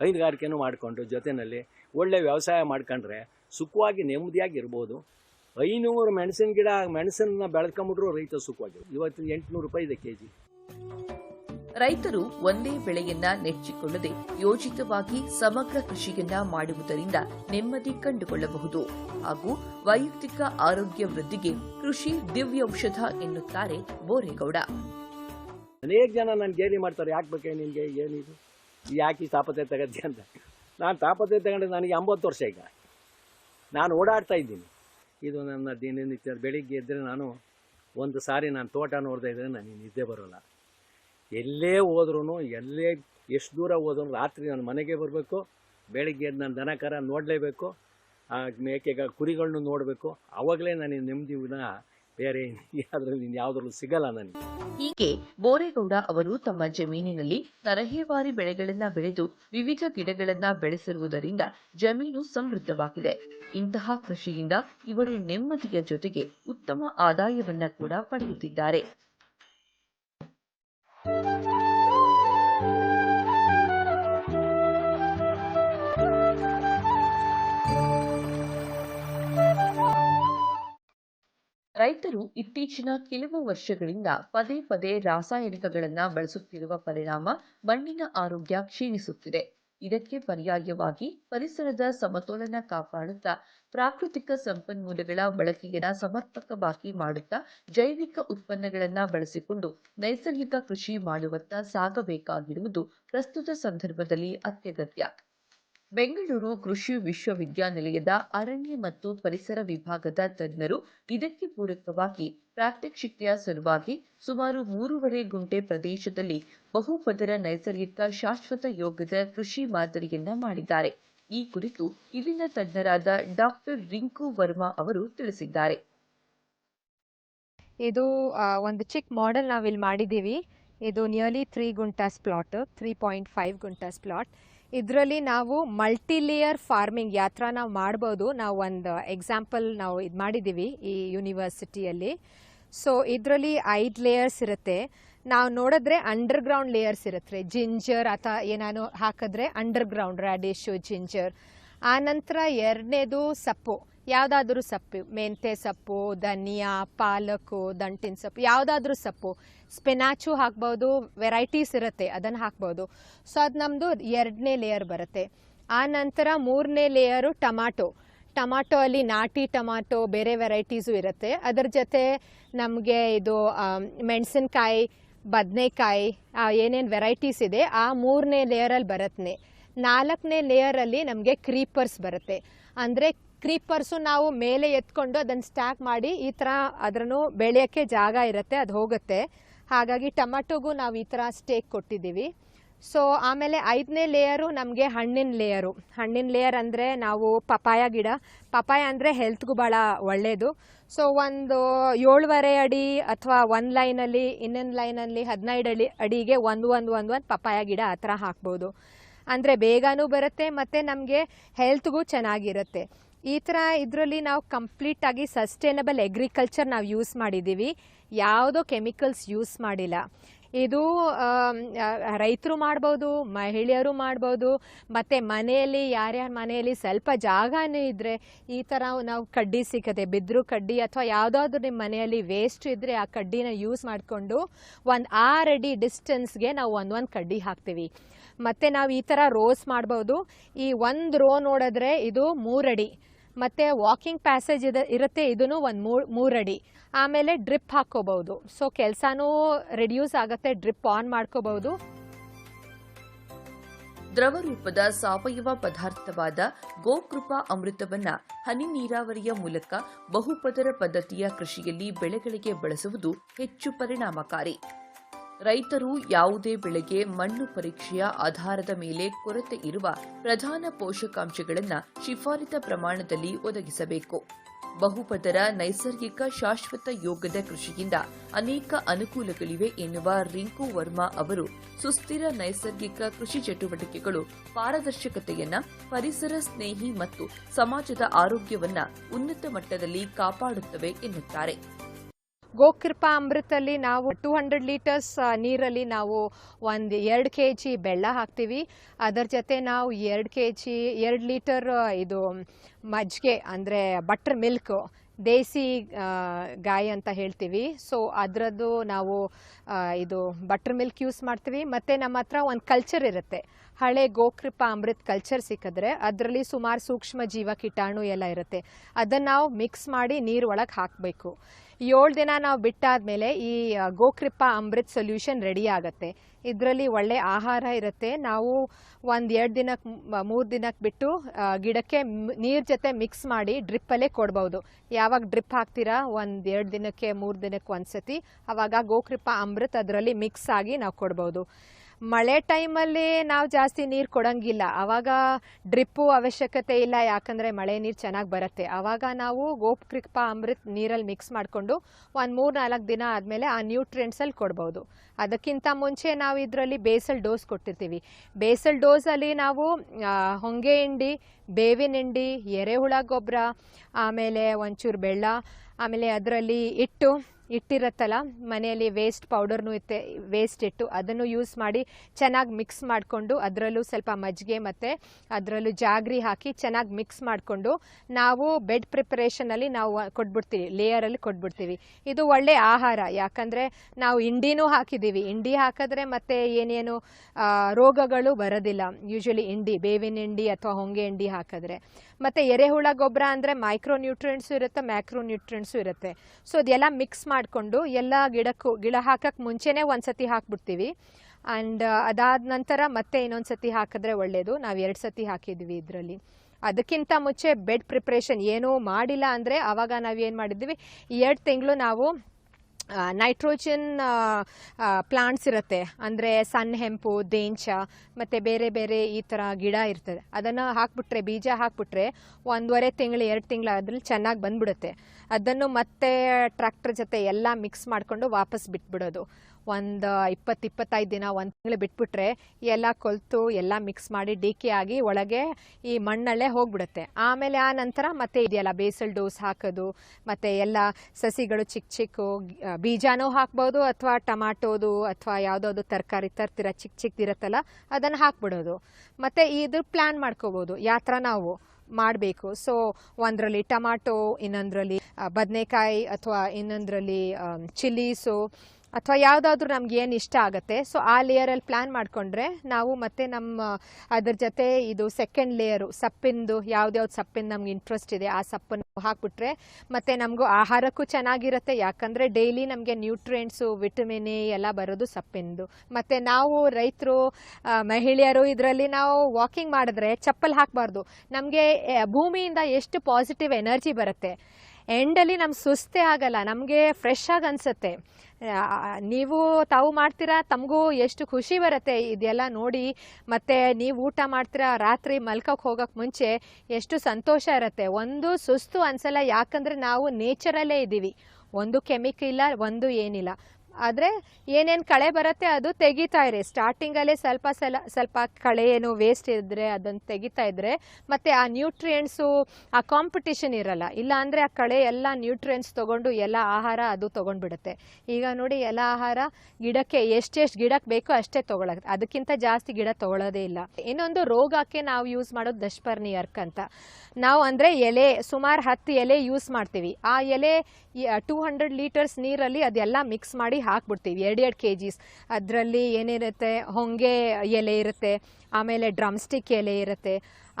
ಹೈನುಗಾರಿಕೆನೂ ಮಾಡಿಕೊಂಡು ಜೊತೆಯಲ್ಲಿ ಒಳ್ಳೆಯ ವ್ಯವಸಾಯ ಮಾಡ್ಕೊಂಡ್ರೆ ಸುಖವಾಗಿ ನೆಮ್ಮದಿಯಾಗಿ ಇರ್ಬೋದು ಐನೂರು ಮೆಣಸಿನ ಗಿಡ ಮೆಣಸನ್ನ ಬೆಳ್ಕೊಂಬಿಟ್ರು ರೈತ ಸುಖವಾಗಿ ಇವತ್ತು ಎಂಟುನೂರು ರೂಪಾಯಿ ಇದೆ ಕೆ ಜಿ ರೈತರು ಒಂದೇ ಬೆಳೆಯನ್ನ ನೆಚ್ಚಿಕೊಳ್ಳದೆ ಯೋಜಿತವಾಗಿ ಸಮಗ್ರ ಕೃಷಿಯನ್ನ ಮಾಡುವುದರಿಂದ ನೆಮ್ಮದಿ ಕಂಡುಕೊಳ್ಳಬಹುದು ಹಾಗೂ ವೈಯಕ್ತಿಕ ಆರೋಗ್ಯ ವೃದ್ಧಿಗೆ ಕೃಷಿ ದಿವ್ಯೌಷಧ ಎನ್ನುತ್ತಾರೆ ಬೋರೇಗೌಡ. ಅನೇಕ ಜನ ನಾನು ಗೇಲಿ ಮಾಡ್ತಾರೆ, ಯಾಕೆ ಬೇಕೆ ನಿನಗೆ ಏನಿದು ಯಾಕೆ ಈ ತಾಪತ್ರೆ ತಗತ್ತೆ ಅಂತ. ನಾನು ತಾಪತ್ರೆ ತಗೊಂಡು ನನಗೆ ಎಂಬತ್ತು ವರ್ಷ ಈಗ. ನಾನು ಓಡಾಡ್ತಾ ಇದ್ದೀನಿ. ಇದು ನನ್ನ ದಿನನಿತ್ಯ ಬೆಳಿಗ್ಗೆ ಎದ್ದರೆ ನಾನು ಒಂದು ಸಾರಿ ನಾನು ತೋಟ ನೋಡ್ತಾ ಇದ್ದರೆ ನನಗೆ ನಿದ್ದೆ ಬರೋಲ್ಲ. ಎಲ್ಲೇ ಹೋದ್ರೂ ಎಲ್ಲೇ ಎಷ್ಟು ದೂರ ಹೋದ್ರು ರಾತ್ರಿ ನಾನು ಮನೆಗೆ ಬರಬೇಕು, ಬೆಳಿಗ್ಗೆ ಎದ್ದು ನಾನು ದನ ಕರ ನೋಡಲೇಬೇಕು ಆ ಮೇಕೆಗ ಕುರಿಗಳನ್ನೂ ನೋಡಬೇಕು. ಆವಾಗಲೇ ನನಗೆ ನೆಮ್ಮದಿ ಬೇರೆ ಅದರಲ್ಲಿ ಸಿಗಲ್ಲ ನನಗೆ. ಹೀಗೆ ಬೋರೇಗೌಡ ಅವರು ತಮ್ಮ ಜಮೀನಿನಲ್ಲಿ ತರಹೇವಾರಿ ಬೆಳೆಗಳನ್ನ ಬೆಳೆದು ವಿವಿಧ ಗಿಡಗಳನ್ನ ಬೆಳೆಸಿರುವುದರಿಂದ ಜಮೀನು ಸಮೃದ್ಧವಾಗಿದೆ. ಇಂತಹ ಕೃಷಿಯಿಂದ ಇವರು ನೆಮ್ಮದಿಯ ಜೊತೆಗೆ ಉತ್ತಮ ಆದಾಯವನ್ನ ಕೂಡ ಪಡೆಯುತ್ತಿದ್ದಾರೆ. ರೈತರು ಇತ್ತೀಚಿನ ಕೆಲವು ವರ್ಷಗಳಿಂದ ಪದೇ ಪದೇ ರಾಸಾಯನಿಕಗಳನ್ನ ಬಳಸುತ್ತಿರುವ ಪರಿಣಾಮ ಮಣ್ಣಿನ ಆರೋಗ್ಯ ಕ್ಷೀಣಿಸುತ್ತಿದೆ. ಇದಕ್ಕೆ ಪರ್ಯಾಯವಾಗಿ ಪರಿಸರದ ಸಮತೋಲನ ಕಾಪಾಡುತ್ತಾ, ಪ್ರಾಕೃತಿಕ ಸಂಪನ್ಮೂಲಗಳ ಬಳಕೆಯನ್ನು ಸಮರ್ಪಕವಾಗಿ ಮಾಡುತ್ತಾ, ಜೈವಿಕ ಉತ್ಪನ್ನಗಳನ್ನ ಬಳಸಿಕೊಂಡು ನೈಸರ್ಗಿಕ ಕೃಷಿ ಮಾಡುವತ್ತ ಸಾಗಬೇಕಾಗಿರುವುದು ಪ್ರಸ್ತುತ ಸಂದರ್ಭದಲ್ಲಿ ಅತ್ಯಗತ್ಯ. ಬೆಂಗಳೂರು ಕೃಷಿ ವಿಶ್ವವಿದ್ಯಾನಿಲಯದ ಅರಣ್ಯ ಮತ್ತು ಪರಿಸರ ವಿಭಾಗದ ತಜ್ಞರು ಇದಕ್ಕೆ ಪೂರಕವಾಗಿ ಪ್ರಾತ್ಯಕ್ಷಿಕೆಯ ಸಲುವಾಗಿ ಸುಮಾರು ಮೂರುವರೆ ಗುಂಟೆ ಪ್ರದೇಶದಲ್ಲಿ ಬಹುಪದರ ನೈಸರ್ಗಿಕ ಶಾಶ್ವತ ಯೋಗದ ಕೃಷಿ ಮಾದರಿಯನ್ನ ಮಾಡಿದ್ದಾರೆ. ಈ ಕುರಿತು ಇಲ್ಲಿನ ತಜ್ಞರಾದ ಡಾಕ್ಟರ್ ರಿಂಕು ವರ್ಮಾ ಅವರು ತಿಳಿಸಿದ್ದಾರೆ. ಇದು ಒಂದು ಚಿಕ್ಕ ಮಾಡೆಲ್ ನಾವಿಲ್ಲಿ ಮಾಡಿದ್ದೀವಿ. ಇದು nearly three guntas plot three point five guntas plot ಇದರಲ್ಲಿ ನಾವು ಮಲ್ಟಿಲೇಯರ್ ಫಾರ್ಮಿಂಗ್ ಯಾವ ಥರ ನಾವು ಮಾಡ್ಬೋದು. ನಾವು ಒಂದು ಎಕ್ಸಾಂಪಲ್ ನಾವು ಇದು ಮಾಡಿದ್ದೀವಿ ಈ ಯೂನಿವರ್ಸಿಟಿಯಲ್ಲಿ ಸೊ ಇದರಲ್ಲಿ ಐದು ಲೇಯರ್ಸ್ ಇರುತ್ತೆ. ನಾವು ನೋಡಿದ್ರೆ ಅಂಡರ್ಗ್ರೌಂಡ್ ಲೇಯರ್ಸ್ ಇರುತ್ತೆ ಜಿಂಜರ್ ಅಥವಾ ಏನಾನು ಹಾಕಿದ್ರೆ ಅಂಡರ್ಗ್ರೌಂಡ್ ರ್ಯಾಡಿಶು ಜಿಂಜರ್ ಆನಂತರ ಎರಡನೇದು ಸೊಪ್ಪು. ಯಾವುದಾದ್ರೂ ಸೊಪ್ಪು ಮೆಂತೆ ಸೊಪ್ಪು, ಧನಿಯಾ, ಪಾಲಕು, ದಂಟಿನ ಸೊಪ್ಪು, ಯಾವುದಾದ್ರೂ ಸೊಪ್ಪು. ಸ್ಪಿನಾಚು ಹಾಕ್ಬೋದು, ವೆರೈಟೀಸ್ ಇರುತ್ತೆ, ಅದನ್ನು ಹಾಕ್ಬೋದು. ಸೊ ಅದು ನಮ್ಮದು ಎರಡನೇ ಲೇಯರ್ ಬರುತ್ತೆ. ಆ ನಂತರ ಮೂರನೇ ಲೇಯರು ಟಮಾಟೊ. ಟಮಾಟೊ ಅಲ್ಲಿ ನಾಟಿ ಟಮಾಟೊ, ಬೇರೆ ವೆರೈಟೀಸು ಇರುತ್ತೆ. ಅದರ ಜೊತೆ ನಮಗೆ ಇದು ಮೆಣಸಿನ್ಕಾಯಿ, ಬದನೆಕಾಯಿ ಏನೇನು ವೆರೈಟೀಸ್ ಇದೆ, ಆ ಮೂರನೇ ಲೇಯರಲ್ಲಿ ಬರುತ್ತೆ ನಾಲ್ಕನೇ ಲೇಯರಲ್ಲಿ ನಮಗೆ ಕ್ರೀಪರ್ಸ್ ಬರುತ್ತೆ. ಅಂದರೆ ಕ್ರೀಪರ್ಸು ನಾವು ಮೇಲೆ ಎತ್ಕೊಂಡು ಅದನ್ನು ಸ್ಟ್ಯಾಕ್ ಮಾಡಿ ಈ ಥರ ಅದನ್ನು ಬೆಳೆಯೋಕ್ಕೆ ಜಾಗ ಇರುತ್ತೆ, ಅದು ಹೋಗುತ್ತೆ. ಹಾಗಾಗಿ ಟೊಮಟೊಗೂ ನಾವು ಈ ಥರ ಸ್ಟೇಕ್ ಕೊಟ್ಟಿದ್ದೀವಿ. ಸೊ ಆಮೇಲೆ ಐದನೇ ಲೇಯರು ನಮಗೆ ಹಣ್ಣಿನ ಲೇಯರು ಹಣ್ಣಿನ ಲೇಯರ್ ಅಂದರೆ ನಾವು ಪಪಾಯ ಗಿಡ. ಪಪಾಯ ಅಂದರೆ ಹೆಲ್ತ್ಗೂ ಭಾಳ ಒಳ್ಳೆಯದು ಸೊ ಒಂದು ಏಳುವರೆ ಅಡಿ ಅಥವಾ ಒಂದು ಲೈನಲ್ಲಿ ಇನ್ನೊಂದು ಲೈನಲ್ಲಿ ಹದಿನೈದು ಅಡಿ, ಅಡಿಗೆ ಒಂದು ಒಂದು ಒಂದು ಒಂದು ಪಪಾಯ ಗಿಡ ಆ ಥರ ಹಾಕ್ಬೋದು. ಅಂದರೆ ಬೇಗನೂ ಬರುತ್ತೆ ಮತ್ತು ನಮಗೆ ಹೆಲ್ತ್ಗೂ ಚೆನ್ನಾಗಿರುತ್ತೆ. ಈ ಥರ ಇದರಲ್ಲಿ ನಾವು ಕಂಪ್ಲೀಟಾಗಿ ಸಸ್ಟೈನಬಲ್ ಅಗ್ರಿಕಲ್ಚರ್ ನಾವು ಯೂಸ್ ಮಾಡಿದ್ದೀವಿ. ಯಾವುದೋ ಕೆಮಿಕಲ್ಸ್ ಯೂಸ್ ಮಾಡಿಲ್ಲ. ಇದು ರೈತರು ಮಾಡ್ಬೋದು, ಮಹಿಳೆಯರು ಮಾಡ್ಬೋದು, ಮತ್ತು ಮನೆಯಲ್ಲಿ ಯಾರ್ಯಾರ ಮನೆಯಲ್ಲಿ ಸ್ವಲ್ಪ ಜಾಗನೇ ಇದ್ದರೆ ಈ ಥರ ನಾವು ಕಡ್ಡಿ ಸಿಕ್ಕತ್ತೆ ಬಿದ್ರು ಕಡ್ಡಿ ಅಥವಾ ಯಾವುದಾದ್ರೂ ನಿಮ್ಮ ಮನೆಯಲ್ಲಿ ವೇಸ್ಟ್ ಇದ್ದರೆ ಆ ಕಡ್ಡಿನ ಯೂಸ್ ಮಾಡಿಕೊಂಡು ಒಂದು ಆರು ಅಡಿ ಡಿಸ್ಟೆನ್ಸ್ಗೆ ನಾವು ಒಂದೊಂದು ಕಡ್ಡಿ ಹಾಕ್ತೀವಿ. ಮತ್ತು ನಾವು ಈ ಥರ ರೋಸ್ ಮಾಡ್ಬೋದು. ಈ ಒಂದು ರೋ ನೋಡಿದ್ರೆ ಇದು ಮೂರಡಿ ಮತ್ತು ವಾಕಿಂಗ್ ಪ್ಯಾಸೇಜ್ ಇದೆ, ಇರುತ್ತೆ ಇದನ್ನು ಒಂದು ಮೂರು, ಮೂರಡಿ. ಆಮೇಲೆ ಡ್ರಿಪ್ ಹಾಕ್ಕೋಬೋದು ಸೊ ಕೆಲಸನೂ ರೆಡ್ಯೂಸ್ ಆಗುತ್ತೆ ಡ್ರಿಪ್ ಆನ್ ಮಾಡ್ಕೋಬಹುದು. ದ್ರವ ರೂಪದ ಸಾವಯವ ಪದಾರ್ಥವಾದ ಗೋಕೃಪಾ ಅಮೃತವನ್ನ ಹನಿ ನೀರಾವರಿಯ ಮೂಲಕ ಬಹುಪದರ ಪದ್ಧತಿಯ ಕೃಷಿಯಲ್ಲಿ ಬೆಳೆಗಳಿಗೆ ಬಳಸುವುದು ಹೆಚ್ಚು ಪರಿಣಾಮಕಾರಿ. ರೈತರು ಯಾವುದೇ ಬೆಳೆಗೆ ಮಣ್ಣು ಪರೀಕ್ಷೆಯ ಆಧಾರದ ಮೇಲೆ ಕೊರತೆ ಇರುವ ಪ್ರಧಾನ ಪೋಷಕಾಂಶಗಳನ್ನು ಶಿಫಾರಿತ ಪ್ರಮಾಣದಲ್ಲಿ ಒದಗಿಸಬೇಕು. ಬಹುಪದರ ನೈಸರ್ಗಿಕ ಶಾಶ್ವತ ಯೋಗದ ಕೃಷಿಯಿಂದ ಅನೇಕ ಅನುಕೂಲಗಳಿವೆ ಎನ್ನುವ ರಿಂಕು ವರ್ಮಾ ಅವರು ಸುಸ್ಥಿರ ನೈಸರ್ಗಿಕ ಕೃಷಿ ಚಟುವಟಿಕೆಗಳು ಪಾರದರ್ಶಕತೆಯನ್ನ, ಪರಿಸರ ಸ್ನೇಹಿ ಮತ್ತು ಸಮಾಜದ ಆರೋಗ್ಯವನ್ನ ಉನ್ನತ ಮಟ್ಟದಲ್ಲಿ ಕಾಪಾಡುತ್ತವೆ ಎನ್ನುತ್ತಾರೆ. ಗೋಕೃಪಾ ಅಮೃತಲ್ಲಿ ನಾವು ಟೂ ಹಂಡ್ರೆಡ್ ಲೀಟರ್ಸ್ ನೀರಲ್ಲಿ ನಾವು ಒಂದು ಎರಡು ಕೆ ಜಿ ಬೆಲ್ಲ ಹಾಕ್ತೀವಿ. ಅದರ ಜೊತೆ ನಾವು ಎರಡು ಕೆ ಜಿ ಎರಡು ಲೀಟರ್ ಇದು ಮಜ್ಜಿಗೆ, ಅಂದರೆ ಬಟ್ರ್ ಮಿಲ್ಕು ದೇಸಿ ಗಾಯಿ ಅಂತ ಹೇಳ್ತೀವಿ. ಸೊ ಅದರದ್ದು ನಾವು ಇದು ಬಟರ್ ಮಿಲ್ಕ್ ಯೂಸ್ ಮಾಡ್ತೀವಿ. ಮತ್ತು ನಮ್ಮ ಹತ್ರ ಒಂದು ಕಲ್ಚರ್ ಇರುತ್ತೆ. ಹಳೆ ಗೋಕೃಪ ಅಮೃತ್ ಕಲ್ಚರ್ ಸಿಕ್ಕಿದ್ರೆ ಅದರಲ್ಲಿ ಸುಮಾರು ಸೂಕ್ಷ್ಮ ಜೀವ ಕೀಟಾಣು ಎಲ್ಲ ಇರುತ್ತೆ. ಅದನ್ನು ನಾವು ಮಿಕ್ಸ್ ಮಾಡಿ ನೀರು ಒಳಗೆ ಹಾಕಬೇಕು. ಏಳು ದಿನ ನಾವು ಬಿಟ್ಟಾದ್ಮೇಲೆ ಈ ಗೋಕೃಪ ಅಮೃತ್ ಸೊಲ್ಯೂಷನ್ ರೆಡಿ ಆಗುತ್ತೆ. ಇದರಲ್ಲಿ ಒಳ್ಳೆ ಆಹಾರ ಇರುತ್ತೆ. ನಾವು ಒಂದು ಎರಡು ದಿನಕ್ಕೆ ಮೂರು ದಿನಕ್ಕೆ ಬಿಟ್ಟು ಗಿಡಕ್ಕೆ ನೀರು ಜೊತೆ ಮಿಕ್ಸ್ ಮಾಡಿ ಡ್ರಿಪ್ಪಲ್ಲೇ ಕೊಡ್ಬೋದು. ಯಾವಾಗ ಡ್ರಿಪ್ ಹಾಕ್ತೀರಾ? ಒಂದು ಎರಡು ದಿನಕ್ಕೆ, ಮೂರು ದಿನಕ್ಕೆ ಒಂದ್ಸತಿ. ಆವಾಗ ಗೋಕೃಪ ಅಮೃತ್ ಅದರಲ್ಲಿ ಮಿಕ್ಸ್ ಆಗಿ ನಾವು ಕೊಡ್ಬೋದು. ಮಳೆ ಟೈಮಲ್ಲಿ ನಾವು ಜಾಸ್ತಿ ನೀರು ಕೊಡಂಗಿಲ್ಲ. ಆವಾಗ ಡ್ರಿಪ್ಪು ಅವಶ್ಯಕತೆ ಇಲ್ಲ, ಯಾಕಂದರೆ ಮಳೆ ನೀರು ಚೆನ್ನಾಗಿ ಬರುತ್ತೆ. ಆವಾಗ ನಾವು ಗೋಪ್ ಕೃಪಾ ಅಮೃತ್ ನೀರಲ್ಲಿ ಮಿಕ್ಸ್ ಮಾಡಿಕೊಂಡು ಒಂದು ಮೂರು ನಾಲ್ಕು ದಿನ ಆದಮೇಲೆ ಆ ನ್ಯೂಟ್ರಿಯೆಂಟ್ಸಲ್ಲಿ ಕೊಡ್ಬೋದು. ಅದಕ್ಕಿಂತ ಮುಂಚೆ ನಾವು ಇದರಲ್ಲಿ ಬೇಸಲ್ ಡೋಸ್ ಕೊಟ್ಟಿರ್ತೀವಿ. ಬೇಸಲ್ ಡೋಸಲ್ಲಿ ನಾವು ಹೊಂಗೆ ಹಿಂಡಿ, ಬೇವಿನ ಹಿಂಡಿ, ಎರೆಹುಳ ಗೊಬ್ಬರ ಆಮೇಲೆ ಒಂಚೂರು ಬೆಳ್ಳ, ಆಮೇಲೆ ಅದರಲ್ಲಿ ಹಿಟ್ಟು ಹಿಟ್ಟಿರುತ್ತಲ್ಲ ಮನೆಯಲ್ಲಿ ವೇಸ್ಟ್ ಪೌಡರ್ನು ಇತ್ತೆ ವೇಸ್ಟ್ ಇಟ್ಟು ಅದನ್ನು ಯೂಸ್ ಮಾಡಿ ಚೆನ್ನಾಗಿ ಮಿಕ್ಸ್ ಮಾಡಿಕೊಂಡು ಅದರಲ್ಲೂ ಸ್ವಲ್ಪ ಮಜ್ಜಿಗೆ ಮತ್ತು ಅದರಲ್ಲೂ ಜಾಗ್ರಿ ಹಾಕಿ ಚೆನ್ನಾಗಿ ಮಿಕ್ಸ್ ಮಾಡಿಕೊಂಡು ನಾವು ಬೆಡ್ ಪ್ರಿಪರೇಷನಲ್ಲಿ ನಾವು ಕೊಟ್ಬಿಡ್ತೀವಿ ಲೇಯರಲ್ಲಿ ಕೊಟ್ಬಿಡ್ತೀವಿ. ಇದು ಒಳ್ಳೆ ಆಹಾರ, ಯಾಕಂದರೆ ನಾವು ಇಂಡಿನೂ ಹಾಕಿದ್ದೀವಿ. ಇಂಡಿ ಹಾಕಿದ್ರೆ ಮತ್ತೆ ಏನೇನು ರೋಗಗಳು ಬರೋದಿಲ್ಲ. ಯೂಶಲಿ ಇಂಡಿ ಬೇವಿನ ಹಿಂಡಿ ಅಥವಾ ಹೊಂಗೆ ಹಿಂಡಿ ಹಾಕಿದ್ರೆ. ಮತ್ತು ಎರೆಹುಳ ಗೊಬ್ಬರ ಅಂದರೆ ಮೈಕ್ರೋ ನ್ಯೂಟ್ರಿಯೆಂಟ್ಸು ಇರುತ್ತೆ ಮ್ಯಾಕ್ರೋ ನ್ಯೂಟ್ರಿಯೆಂಟ್ಸು ಇರುತ್ತೆ. ಸೊ ಅದೆಲ್ಲ ಮಿಕ್ಸ್ ಮಾಡಿಕೊಂಡು ಎಲ್ಲ ಗಿಡಕ್ಕೂ, ಗಿಡ ಹಾಕಕ್ಕೆ ಮುಂಚೆನೇ ಒಂದು ಸತಿ ಹಾಕ್ಬಿಡ್ತೀವಿ ಆ್ಯಂಡ್ ಅದಾದ ನಂತರ ಮತ್ತೆ ಇನ್ನೊಂದು ಸತಿ ಹಾಕಿದ್ರೆ ಒಳ್ಳೆಯದು ನಾವು ಎರಡು ಸತಿ ಹಾಕಿದ್ವಿ ಇದರಲ್ಲಿ. ಅದಕ್ಕಿಂತ ಮುಂಚೆ ಬೆಡ್ ಪ್ರಿಪ್ರೇಷನ್ ಏನೂ ಮಾಡಿಲ್ಲ ಅಂದರೆ ಆವಾಗ ನಾವು ಏನು ಮಾಡಿದ್ವಿ? ಎರಡು ತಿಂಗಳು ನಾವು ನೈಟ್ರೋಜನ್ ಪ್ಲಾಂಟ್ಸ್ ಇರುತ್ತೆ. ಅಂದರೆ ಸಣ್ಣ ಹೆಂಪು, ದೇಂಚ, ಮತ್ತು ಬೇರೆ ಬೇರೆ ಈ ಥರ ಗಿಡ ಇರ್ತದೆ. ಅದನ್ನು ಹಾಕ್ಬಿಟ್ರೆ, ಬೀಜ ಹಾಕ್ಬಿಟ್ರೆ ಒಂದೂವರೆ ತಿಂಗಳು, ಎರಡು ತಿಂಗಳು ಅದ್ರಲ್ಲಿ ಚೆನ್ನಾಗಿ ಬಂದ್ಬಿಡುತ್ತೆ. ಅದನ್ನು ಮತ್ತೆ ಟ್ರ್ಯಾಕ್ಟರ್ ಜೊತೆ ಎಲ್ಲ ಮಿಕ್ಸ್ ಮಾಡಿಕೊಂಡು ವಾಪಸ್ ಬಿಟ್ಬಿಡೋದು. ಒಂದು ಇಪ್ಪತ್ತು ಇಪ್ಪತ್ತೈದು ದಿನ, ಒಂದು ತಿಂಗಳು ಬಿಟ್ಬಿಟ್ರೆ ಎಲ್ಲ ಕೊಲ್ತು, ಎಲ್ಲ ಮಿಕ್ಸ್ ಮಾಡಿ ಡಿಕೆ ಆಗಿ ಒಳಗೆ ಈ ಮಣ್ಣಲ್ಲೇ ಹೋಗ್ಬಿಡುತ್ತೆ. ಆಮೇಲೆ ಆ ನಂತರ ಮತ್ತೆ ಇದೆಯಲ್ಲ ಬೇಸಲ್ ಡೋಸ್ ಹಾಕೋದು, ಮತ್ತು ಎಲ್ಲ ಸಸಿಗಳು ಚಿಕ್ಕ ಚಿಕ್ಕ ಬೀಜನೂ ಹಾಕ್ಬೋದು ಅಥವಾ ಟಮಾಟೋದು ಅಥವಾ ಯಾವುದಾದ್ರು ತರಕಾರಿ ತರ್ತೀರ ಚಿಕ್ಕ ಚಿಕ್ಕದಿರುತ್ತಲ್ಲ ಅದನ್ನು ಹಾಕ್ಬಿಡೋದು. ಮತ್ತು ಇದು ಪ್ಲ್ಯಾನ್ ಮಾಡ್ಕೋಬೋದು, ಯಾತ್ರ ನಾವು ಮಾಡಬೇಕು. ಸೊ ಒಂದರಲ್ಲಿ ಟಮಾಟೋ, ಇನ್ನೊಂದರಲ್ಲಿ ಬದನೆಕಾಯಿ ಅಥವಾ ಇನ್ನೊಂದರಲ್ಲಿ ಚಿಲ್ಲೀಸು ಅಥವಾ ಯಾವುದಾದ್ರೂ ನಮ್ಗೆ ಏನು ಇಷ್ಟ ಆಗುತ್ತೆ. ಸೊ ಆ ಲೇಯರಲ್ಲಿ ಪ್ಲ್ಯಾನ್ ಮಾಡಿಕೊಂಡ್ರೆ ನಾವು ಮತ್ತೆ ನಮ್ಮ, ಅದ್ರ ಜೊತೆ ಇದು ಸೆಕೆಂಡ್ ಲೇಯರು ಸಪ್ಪಿಂದು ಯಾವ್ದ್ಯಾವ್ದು ಸಪ್ಪಿನ ನಮ್ಗೆ ಇಂಟ್ರೆಸ್ಟ್ ಇದೆ, ಆ ಸಪ್ಪನ್ನು ಹಾಕ್ಬಿಟ್ರೆ ಮತ್ತೆ ನಮಗೂ ಆಹಾರಕ್ಕೂ ಚೆನ್ನಾಗಿರುತ್ತೆ. ಯಾಕಂದರೆ ಡೈಲಿ ನಮಗೆ ನ್ಯೂಟ್ರಿಯೆಂಟ್ಸು ವಿಟಮಿನ್ ಎ ಎಲ್ಲ ಬರೋದು ಸಪ್ಪಿಂದು. ಮತ್ತು ನಾವು ರೈತರು ಮಹಿಳೆಯರು ಇದರಲ್ಲಿ ನಾವು ವಾಕಿಂಗ್ ಮಾಡಿದ್ರೆ, ಚಪ್ಪಲ್ ಹಾಕಬಾರ್ದು. ನಮಗೆ ಭೂಮಿಯಿಂದ ಎಷ್ಟು ಪಾಸಿಟಿವ್ ಎನರ್ಜಿ ಬರುತ್ತೆ. ಎಂಡಲ್ಲಿ ನಮ್ಗೆ ಸುಸ್ತೇ ಆಗಲ್ಲ, ನಮಗೆ ಫ್ರೆಶ್ ಆಗಿ ಅನಿಸುತ್ತೆ. ನೀವು ತಾವು ಮಾಡ್ತೀರಾ, ತಮಗೂ ಎಷ್ಟು ಖುಷಿ ಬರುತ್ತೆ ಇದೆಲ್ಲ ನೋಡಿ, ಮತ್ತು ನೀವು ಊಟ ಮಾಡ್ತೀರಾ, ರಾತ್ರಿ ಮಲ್ಕೋಕ್ಕೆ ಹೋಗೋಕ್ಕೆ ಮುಂಚೆ ಎಷ್ಟು ಸಂತೋಷ ಇರುತ್ತೆ. ಒಂದು ಸುಸ್ತು ಅನಿಸಲ್ಲ, ಯಾಕಂದರೆ ನಾವು ನೇಚರಲ್ಲೇ ಇದ್ದೀವಿ ಒಂದು ಕೆಮಿಕಲ್ ಇಲ್ಲ, ಒಂದು ಏನಿಲ್ಲ. ಆದರೆ ಏನೇನು ಕಳೆ ಬರುತ್ತೆ ಅದು ತೆಗಿತಾ ಇರಿ. ಸ್ಟಾರ್ಟಿಂಗಲ್ಲೇ ಸ್ವಲ್ಪ ಸಲ, ಸ್ವಲ್ಪ ಕಳೆ ಏನು ವೇಸ್ಟ್ ಇದ್ದರೆ ಅದನ್ನು ತೆಗಿತಾ ಇದ್ದರೆ ಮತ್ತು ಆ ನ್ಯೂಟ್ರಿಯೆಂಟ್ಸು ಆ ಕಾಂಪಿಟಿಷನ್ ಇರಲ್ಲ. ಇಲ್ಲ ಅಂದರೆ ಆ ಕಳೆ ಎಲ್ಲ ನ್ಯೂಟ್ರಿಯೆಂಟ್ಸ್ ತೊಗೊಂಡು ಎಲ್ಲ ಆಹಾರ ಅದು ತೊಗೊಂಡ್ಬಿಡುತ್ತೆ. ಈಗ ನೋಡಿ ಎಲ್ಲ ಆಹಾರ ಗಿಡಕ್ಕೆ ಎಷ್ಟೆಷ್ಟು ಗಿಡಕ್ಕೆ ಬೇಕೋ ಅಷ್ಟೇ ತೊಗೊಳಕ್ಕೆ ಅದಕ್ಕಿಂತ ಜಾಸ್ತಿ ಗಿಡ ತೊಗೊಳೋದೇ ಇಲ್ಲ. ಇನ್ನೊಂದು ರೋಗಕ್ಕೆ ನಾವು ಯೂಸ್ ಮಾಡೋದು ದಶಪರ್ಣಿ ಅರ್ಕ್ ಅಂತ. ನಾವು ಅಂದರೆ ಎಲೆ, ಸುಮಾರು ಹತ್ತು ಎಲೆ ಯೂಸ್ ಮಾಡ್ತೀವಿ. ಆ ಎಲೆ ಟೂ ಹಂಡ್ರೆಡ್ ಲೀಟರ್ಸ್ ನೀರಲ್ಲಿ ಅದೆಲ್ಲ ಮಿಕ್ಸ್ ಮಾಡಿ ಹಾಕ್ಬಿಡ್ತೀವಿ ಎರಡು ಎರಡು ಕೆ ಜೀಸ್ ಅದರಲ್ಲಿ ಏನಿರುತ್ತೆ, ಹೊಂಗೆ ಎಲೆ ಇರುತ್ತೆ, ಆಮೇಲೆ ಡ್ರಮ್ಸ್ಟಿಕ್ ಎಲೆ ಇರುತ್ತೆ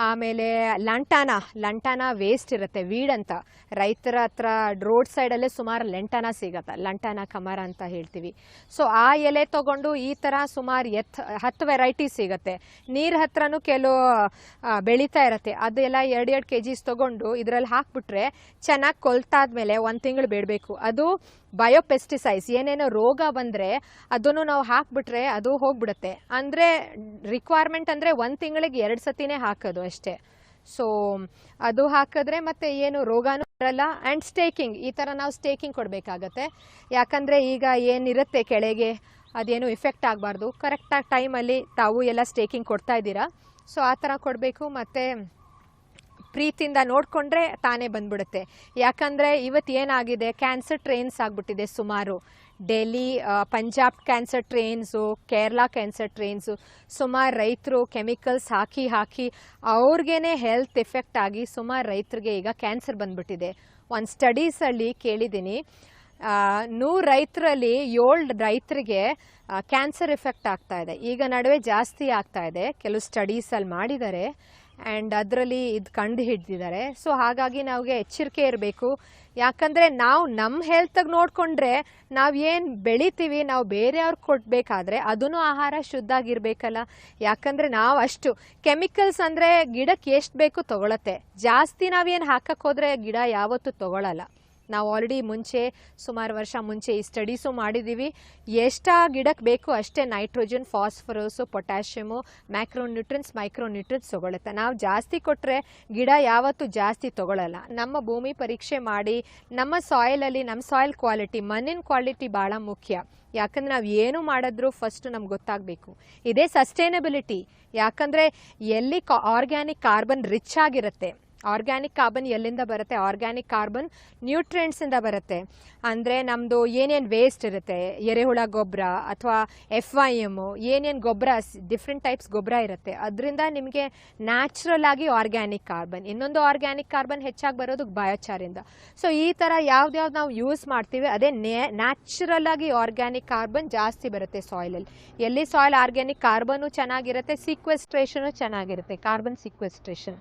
ಆಮೇಲೆ ಲಂಟಾನ ಲಂಟಾನ ವೇಸ್ಟ್ ಇರುತ್ತೆ ವೀಡ್ ಅಂತ. ರೈತರ ಹತ್ರ ರೋಡ್ ಸೈಡಲ್ಲೇ ಸುಮಾರು ಲಂಟಾನ ಸಿಗತ್ತೆ, ಲಂಟಾನ ಕಮರ ಅಂತ ಹೇಳ್ತೀವಿ. ಸೊ ಆ ಎಲೆ ತಗೊಂಡು ಈ ಥರ ಸುಮಾರು ಎತ್, ಹತ್ತು ವೆರೈಟಿ ಸಿಗುತ್ತೆ. ನೀರು ಹತ್ರನೂ ಕೆಲವು ಬೆಳೀತಾ ಇರತ್ತೆ. ಅದೆಲ್ಲ ಎರಡು ಎರಡು ಕೆ ಜಿಸ್ ತೊಗೊಂಡು ಇದರಲ್ಲಿ ಹಾಕ್ಬಿಟ್ರೆ ಚೆನ್ನಾಗಿ ಕೊಲ್ತಾದ್ಮೇಲೆ ಒಂದು ತಿಂಗಳು ಬಿಡಬೇಕು. ಅದು ಬಯೋಪೆಸ್ಟಿಸೈಡ್ಸ್ ಏನೇನೋ ರೋಗ ಬಂದರೆ ಅದನ್ನು ನಾವು ಹಾಕ್ಬಿಟ್ರೆ ಅದು ಹೋಗ್ಬಿಡುತ್ತೆ. ಅಂದರೆ ರಿಕ್ವೈರ್ಮೆಂಟ್ ಅಂದರೆ ಒಂದು ತಿಂಗಳಿಗೆ ಎರಡು ಸತಿನೇ ಹಾಕೋದು. ಅಷ್ಟೇ. ಸೊ ಅದು ಹಾಕಿದ್ರೆ ಮತ್ತೆ ಏನು ರೋಗನೂ ಬರಲ್ಲ. ಆ್ಯಂಡ್ ಸ್ಟೇಕಿಂಗ್ ಈ ಥರ ನಾವು ಸ್ಟೇಕಿಂಗ್ ಕೊಡಬೇಕಾಗತ್ತೆ. ಯಾಕಂದರೆ ಈಗ ಏನಿರುತ್ತೆ ಕೆಳಗೆ, ಅದೇನು ಇಫೆಕ್ಟ್ ಆಗಬಾರ್ದು. ಕರೆಕ್ಟಾಗಿ ಟೈಮಲ್ಲಿ ತಾವು ಎಲ್ಲ ಸ್ಟೇಕಿಂಗ್ ಕೊಡ್ತಾ ಇದ್ದೀರಾ. ಸೊ ಆ ಥರ ಕೊಡಬೇಕು. ಮತ್ತು ಪ್ರೀತಿಯಿಂದ ನೋಡಿಕೊಂಡ್ರೆ ತಾನೇ ಬಂದ್ಬಿಡುತ್ತೆ. ಯಾಕಂದರೆ ಇವತ್ತು ಏನಾಗಿದೆ ಕ್ಯಾನ್ಸರ್ ಟ್ರೈನ್ಸ್ ಆಗಿಬಿಟ್ಟಿದೆ ಸುಮಾರು. Delhi Punjab cancer trains Kerala cancer trains ಸುಮಾರು ರೈತರು ಕೆಮಿಕಲ್ಸ್ ಹಾಕಿ ಹಾಕಿ ಅವ್ರಿಗೇ ಹೆಲ್ತ್ ಎಫೆಕ್ಟ್ ಆಗಿ ಸುಮಾರು ರೈತರಿಗೆ ಈಗ ಕ್ಯಾನ್ಸರ್ ಬಂದ್ಬಿಟ್ಟಿದೆ. ಒಂದು ಸ್ಟಡೀಸಲ್ಲಿ ಕೇಳಿದ್ದೀನಿ ನೂರು ರೈತರಲ್ಲಿ ಏಳು ರೈತರಿಗೆ ಕ್ಯಾನ್ಸರ್ ಎಫೆಕ್ಟ್ ಆಗ್ತಾ ಇದೆ. ಈಗ ನಡುವೆ ಜಾಸ್ತಿ ಆಗ್ತಾ ಇದೆ. ಕೆಲವು ಸ್ಟಡೀಸಲ್ಲಿ ಮಾಡಿದ್ದಾರೆ ಆ್ಯಂಡ್ ಅದರಲ್ಲಿ ಇದು ಕಂಡು ಹಿಡ್ದಿದ್ದಾರೆ ಸೊ ಹಾಗಾಗಿ ನಮಗೆ ಎಚ್ಚರಿಕೆ ಇರಬೇಕು. ಯಾಕಂದರೆ ನಾವು ನಮ್ಮ ಹೆಲ್ತಾಗಿ ನೋಡಿಕೊಂಡ್ರೆ ನಾವು ಏನು ಬೆಳಿತೀವಿ, ನಾವು ಬೇರೆಯವ್ರಿಗೆ ಕೊಡಬೇಕಾದ್ರೆ ಅದನ್ನು ಆಹಾರ ಶುದ್ಧ ಆಗಿರಬೇಕಲ್ಲ. ಯಾಕಂದರೆ ನಾವು ಅಷ್ಟು ಕೆಮಿಕಲ್ಸ್ ಅಂದರೆ ಗಿಡಕ್ಕೆ ಎಷ್ಟು ಬೇಕು ತೊಗೊಳತ್ತೆ. ಜಾಸ್ತಿ ನಾವೇನು ಹಾಕಕ್ಕೆ ಹೋದರೆ ಗಿಡ ಯಾವತ್ತೂ ತೊಗೊಳಲ್ಲ. ನಾವು ಆಲ್ರೆಡಿ ಮುಂಚೆ, ಸುಮಾರು ವರ್ಷ ಮುಂಚೆ ಈ ಸ್ಟಡೀಸು ಮಾಡಿದ್ದೀವಿ ಎಷ್ಟಾ ಗಿಡಕ್ಕೆ ಬೇಕು ಅಷ್ಟೇ ನೈಟ್ರೋಜನ್ ಫಾಸ್ಫರಸು ಪೊಟ್ಯಾಷಿಯಮು ಮ್ಯಾಕ್ರೋನ್ಯೂಟ್ರಿನ್ಸ್ ಮೈಕ್ರೋನ್ಯೂಟ್ರಿನ್ಸ್ ತೊಗೊಳುತ್ತೆ. ನಾವು ಜಾಸ್ತಿ ಕೊಟ್ಟರೆ ಗಿಡ ಯಾವತ್ತೂ ಜಾಸ್ತಿ ತೊಗೊಳಲ್ಲ. ನಮ್ಮ ಭೂಮಿ ಪರೀಕ್ಷೆ ಮಾಡಿ, ನಮ್ಮ ಸಾಯಿಲಲ್ಲಿ ನಮ್ಮ ಸಾಯಿಲ್ ಕ್ವಾಲಿಟಿ ಮಣ್ಣಿನ ಕ್ವಾಲಿಟಿ ಭಾಳ ಮುಖ್ಯ. ಯಾಕಂದರೆ ನಾವು ಏನು ಮಾಡಿದ್ರು ಫಸ್ಟ್ ನಮ್ಗೆ ಗೊತ್ತಾಗಬೇಕು. ಇದೇ ಸಸ್ಟೈನಬಿಲಿಟಿ ಯಾಕಂದರೆ ಎಲ್ಲಿ ಕಾ ಆರ್ಗ್ಯಾನಿಕ್ ಕಾರ್ಬನ್ ರಿಚ್ ಆಗಿರುತ್ತೆ. ಆರ್ಗ್ಯಾನಿಕ್ ಕಾರ್ಬನ್ ಎಲ್ಲಿಂದ ಬರುತ್ತೆ? ಆರ್ಗ್ಯಾನಿಕ್ ಕಾರ್ಬನ್ ನ್ಯೂಟ್ರಿಯೆಂಟ್ಸಿಂದ ಬರುತ್ತೆ. ಅಂದರೆ ನಮ್ಮದು ಏನೇನು ವೇಸ್ಟ್ ಇರುತ್ತೆ? ಎರೆಹುಳ ಗೊಬ್ಬರ ಅಥವಾ ಎಫ್ ವೈ ಎಮ್ಮು ಏನೇನು ಗೊಬ್ಬರ ಡಿಫ್ರೆಂಟ್ ಟೈಪ್ಸ್ ಗೊಬ್ಬರ ಇರುತ್ತೆ. ಅದರಿಂದ ನಿಮಗೆ ನ್ಯಾಚುರಲ್ ಆಗಿ ಆರ್ಗ್ಯಾನಿಕ್ ಕಾರ್ಬನ್ ಇನ್ನೊಂದು ಆರ್ಗ್ಯಾನಿಕ್ ಕಾರ್ಬನ್ ಹೆಚ್ಚಾಗಿ ಬರೋದು ಬಯೋಚಾರಿಂದ ಸೊ ಈ ಥರ ಯಾವ್ದ್ಯಾವ್ದು ನಾವು ಯೂಸ್ ಮಾಡ್ತೀವಿ, ಅದೇ ನ್ಯಾಚುರಲ್ ಆಗಿ ಆರ್ಗ್ಯಾನಿಕ್ ಕಾರ್ಬನ್ ಜಾಸ್ತಿ ಬರುತ್ತೆ ಸಾಯಿಲಲ್ಲಿ ಎಲ್ಲಿ ಸಾಯಿಲ್ ಆರ್ಗ್ಯಾನಿಕ್ ಕಾರ್ಬನು ಚೆನ್ನಾಗಿರುತ್ತೆ ಸೀಕ್ವೆಸ್ಟ್ರೇಷನು ಚೆನ್ನಾಗಿರುತ್ತೆ ಕಾರ್ಬನ್ ಸಿಕ್ವೆಸ್ಟ್ರೇಷನ್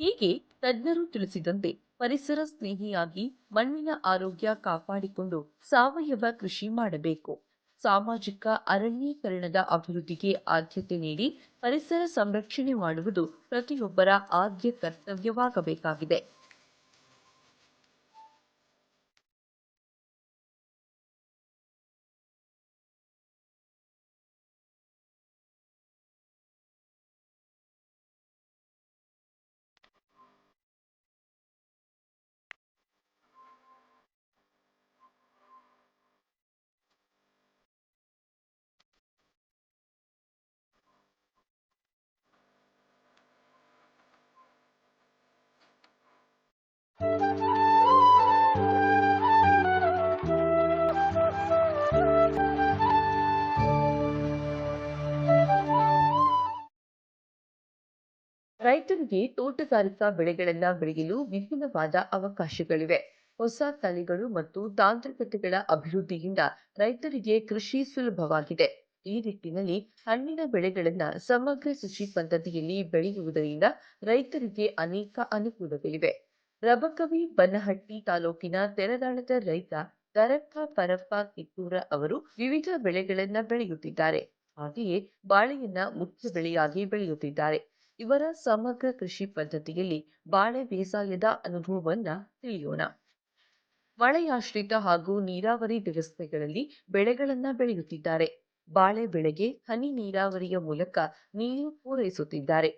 ಹೀಗೆ ತಜ್ಞರು ತಿಳಿಸಿದಂತೆ ಪರಿಸರ ಸ್ನೇಹಿಯಾಗಿ ಮಣ್ಣಿನ ಆರೋಗ್ಯ ಕಾಪಾಡಿಕೊಂಡು ಸಾವಯವ ಕೃಷಿ ಮಾಡಬೇಕು. ಸಾಮಾಜಿಕ ಅರಣ್ಯೀಕರಣದ ಅಭಿವೃದ್ಧಿಗೆ ಆದ್ಯತೆ ನೀಡಿ ಪರಿಸರ ಸಂರಕ್ಷಣೆ ಮಾಡುವುದು ಪ್ರತಿಯೊಬ್ಬರ ಆದ್ಯ ಕರ್ತವ್ಯವಾಗಬೇಕಾಗಿದೆ. ರೈತರಿಗೆ ತೋಟಗಾರಿಕಾ ಬೆಳೆಗಳನ್ನ ಬೆಳೆಯಲು ವಿಭಿನ್ನವಾದ ಅವಕಾಶಗಳಿವೆ. ಹೊಸ ತಳಿಗಳು ಮತ್ತು ತಾಂತ್ರಿಕತೆಗಳ ಅಭಿವೃದ್ಧಿಯಿಂದ ರೈತರಿಗೆ ಕೃಷಿ ಸುಲಭವಾಗಿದೆ. ಈ ನಿಟ್ಟಿನಲ್ಲಿ ಹಣ್ಣಿನ ಬೆಳೆಗಳನ್ನ ಸಮಗ್ರ ಕೃಷಿ ಪದ್ಧತಿಯಲ್ಲಿ ಬೆಳೆಯುವುದರಿಂದ ರೈತರಿಗೆ ಅನೇಕ ಅನುಕೂಲಗಳಿವೆ. ರಬಕವಿ ಬನ್ನಹಟ್ಟಿ ತಾಲೂಕಿನ ತೆರದಾಳದ ರೈತ ದರಪ್ಪ ಪರಪ್ಪ ಕಿತ್ತೂರ ಅವರು ವಿವಿಧ ಬೆಳೆಗಳನ್ನ ಬೆಳೆಯುತ್ತಿದ್ದಾರೆ. ಹಾಗೆಯೇ ಬಾಳೆಯನ್ನ ಮುಖ್ಯ ಬೆಳೆಯಾಗಿ ಬೆಳೆಯುತ್ತಿದ್ದಾರೆ. ಇವರ ಸಮಗ್ರ ಕೃಷಿ ಪದ್ಧತಿಯಲ್ಲಿ ಬಾಳೆ ಬೇಸಾಯದ ಅನುಭವವನ್ನ ತಿಳಿಯೋಣ. ಮಳೆಯಾಶ್ರಿತ ಹಾಗೂ ನೀರಾವರಿ ವ್ಯವಸ್ಥೆಗಳಲ್ಲಿ ಬೆಳೆಗಳನ್ನ ಬೆಳೆಯುತ್ತಿದ್ದಾರೆ. ಬಾಳೆ ಬೆಳೆಗೆ ಹನಿ ನೀರಾವರಿಯ ಮೂಲಕ ನೀರು ಪೂರೈಸುತ್ತಿದ್ದಾರೆ.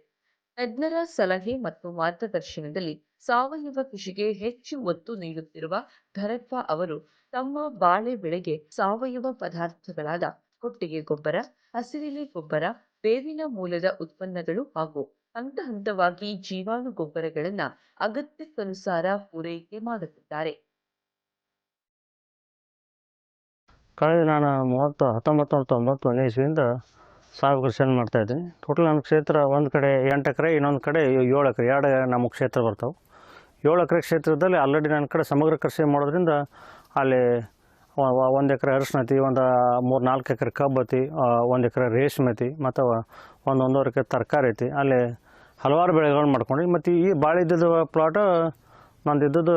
ತಜ್ಞರ ಸಲಹೆ ಮತ್ತು ಮಾರ್ಗದರ್ಶನದಲ್ಲಿ ಸಾವಯವ ಕೃಷಿಗೆ ಹೆಚ್ಚು ಒತ್ತು ನೀಡುತ್ತಿರುವ ಧರಪ್ಪ ಅವರು ತಮ್ಮ ಬಾಳೆ ಬೆಳೆಗೆ ಸಾವಯವ ಪದಾರ್ಥಗಳಾದ ಕೊಟ್ಟಿಗೆ ಗೊಬ್ಬರ, ಹಸಿರಿಲೆ ಗೊಬ್ಬರ ಬೇವಿನ ಮೂಲದ ಉತ್ಪನ್ನಗಳು ಹಾಗೂ ಹಂತ ಹಂತವಾಗಿ ಜೀವಾಣು ಗೊಬ್ಬರಗಳನ್ನ ಅಗತ್ಯಕ್ಕನುಸಾರ ಪೂರೈಕೆ ಮಾಡುತ್ತಿದ್ದಾರೆ. ಕಳೆದ ನಾನು ಮೂವತ್ತು ಹತ್ತೊಂಬತ್ತು ನೂರ ತೊಂಬತ್ತೊಂದನೇ ಇಸ್ವಿಯಿಂದ ಸಾವು ಕೃಷಿಯನ್ನು ಮಾಡ್ತಾ ಇದ್ದೀನಿ. ಟೋಟಲ್ ನಮ್ಮ ಕ್ಷೇತ್ರ ಒಂದು ಕಡೆ ಎಂಟು ಎಕರೆ, ಇನ್ನೊಂದು ಕಡೆ ಏಳು ಎಕರೆ, ಎರಡು ನಮ್ಮ ಕ್ಷೇತ್ರ ಬರ್ತಾವೆ. ಏಳು ಎಕರೆ ಕ್ಷೇತ್ರದಲ್ಲಿ ಆಲ್ರೆಡಿ ನನ್ನ ಕಡೆ ಸಮಗ್ರ ಕೃಷಿ ಮಾಡೋದ್ರಿಂದ ಅಲ್ಲಿ ಒಂದು ಎಕರೆ ಅರಿಶಿನ ಐತಿ ಒಂದು ಮೂರು, ನಾಲ್ಕು ಎಕರೆ ಕಬ್ಬು ಐತಿ ಒಂದು ಎಕರೆ ರೇಷ್ಮೆ ಐತಿ ಮತ್ತು ಒಂದು ಒಂದೂವರೆ ಎಕರೆ ತರಕಾರಿ ಐತಿ ಅಲ್ಲಿ ಹಲವಾರು ಬೆಳೆಗಳನ್ನ ಮಾಡ್ಕೊಂಡು ಮತ್ತು ಈ ಬಾಳೆ ಇದ್ದಿದ್ದು ಪ್ಲಾಟ್ ನಂದು ಇದ್ದದ್ದು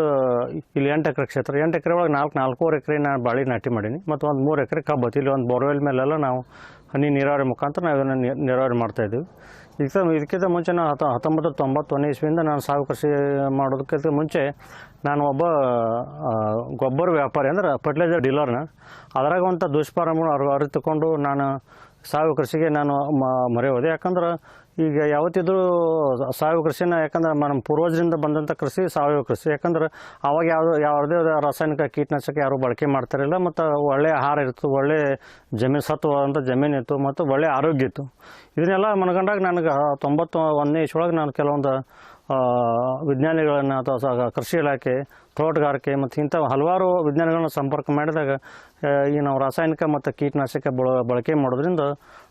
ಇಲ್ಲಿ ಎಂಟು ಎಕರೆ ಕ್ಷೇತ್ರ. ಎಂಟು ಎಕರೆ ಒಳಗೆ ನಾಲ್ಕು, ನಾಲ್ಕೂವರೆ ಎಕರೆ ನಾನು ಬಾಳೆ ನಾಟಿ ಮಾಡೀನಿ. ಮತ್ತು ಒಂದು ಮೂರು ಎಕರೆ ಕಬ್ಬು ಐತಿ ಇಲ್ಲಿ ಒಂದು ಬೋರ್ವೆಲ್ ಮೇಲೆಲ್ಲ ನಾವು ಹನಿ ನೀರಾವರಿ ಮುಖಾಂತರ ನಾವು ಇದನ್ನು ನೀರಾವರಿ ಮಾಡ್ತಾಯಿದ್ದೀವಿ ಈಗ ಇದಕ್ಕಿಂತ ಮುಂಚೆ ನಾನು ಹತ್ತ, ಹತ್ತೊಂಬತ್ತು ತೊಂಬತ್ತೊಂದನೇ ಇಸ್ವಿಯಿಂದ ನಾನು ಸಾವು ಕೃಷಿ ಮಾಡೋದಕ್ಕಿಂತ ಮುಂಚೆ ನಾನು ಒಬ್ಬ ಗೊಬ್ಬರ ವ್ಯಾಪಾರಿ ಅಂದ್ರೆ ಫರ್ಟಿಲೈಸರ್ ಡೀಲರ್ನ ಅದ್ರಾಗ ಒಂದು ದುಷ್ಪರಿಣಾಮ ಅರ್, ಅರಿತುಕೊಂಡು ನಾನು ಸಾವಯವ ಕೃಷಿಗೆ ನಾನು ಮೊರೆ ಹೋದೆ ಯಾಕಂದ್ರೆ ಈಗ ಯಾವತ್ತಿದ್ರೂ ಸಾವಯವ ಕೃಷಿನ, ಯಾಕಂದ್ರೆ ನಮ್ಮ ಪೂರ್ವಜರಿಂದ ಬಂದಂಥ ಕೃಷಿ ಸಾವಯವ ಕೃಷಿ. ಯಾಕಂದ್ರೆ ಅವಾಗ ಯಾವುದು, ಯಾವುದೇ ರಾಸಾಯನಿಕ ಕೀಟನಾಶಕ ಯಾರು ಬಳಕೆ ಮಾಡ್ತಾರಿಲ್ಲ ಮತ್ತು ಒಳ್ಳೆ ಆಹಾರ ಇತ್ತು ಒಳ್ಳೆ ಜಮೀನು ಸತ್ವವಾದಂಥ ಜಮೀನು ಇತ್ತು, ಮತ್ತು ಒಳ್ಳೆ ಆರೋಗ್ಯ ಇತ್ತು. ಇದನ್ನೆಲ್ಲ ಮನಗಂಡಾಗ ನನಗೆ ತೊಂಬತ್ತು ಒಂದನೇ ಒಳಗೆ ನಾನು ಕೆಲವೊಂದು ವಿಜ್ಞಾನಿಗಳನ್ನು ಅಥವಾ ಕೃಷಿ ಇಲಾಖೆ, ತೋಟಗಾರಿಕೆ ಮತ್ತು ಇಂಥ ಹಲವಾರು ವಿಜ್ಞಾನಿಗಳನ್ನ ಸಂಪರ್ಕ ಮಾಡಿದಾಗ ಈ ನಾವು ರಾಸಾಯನಿಕ ಮತ್ತು ಕೀಟನಾಶಕ ಬಳ, ಬಳಕೆ ಮಾಡೋದ್ರಿಂದ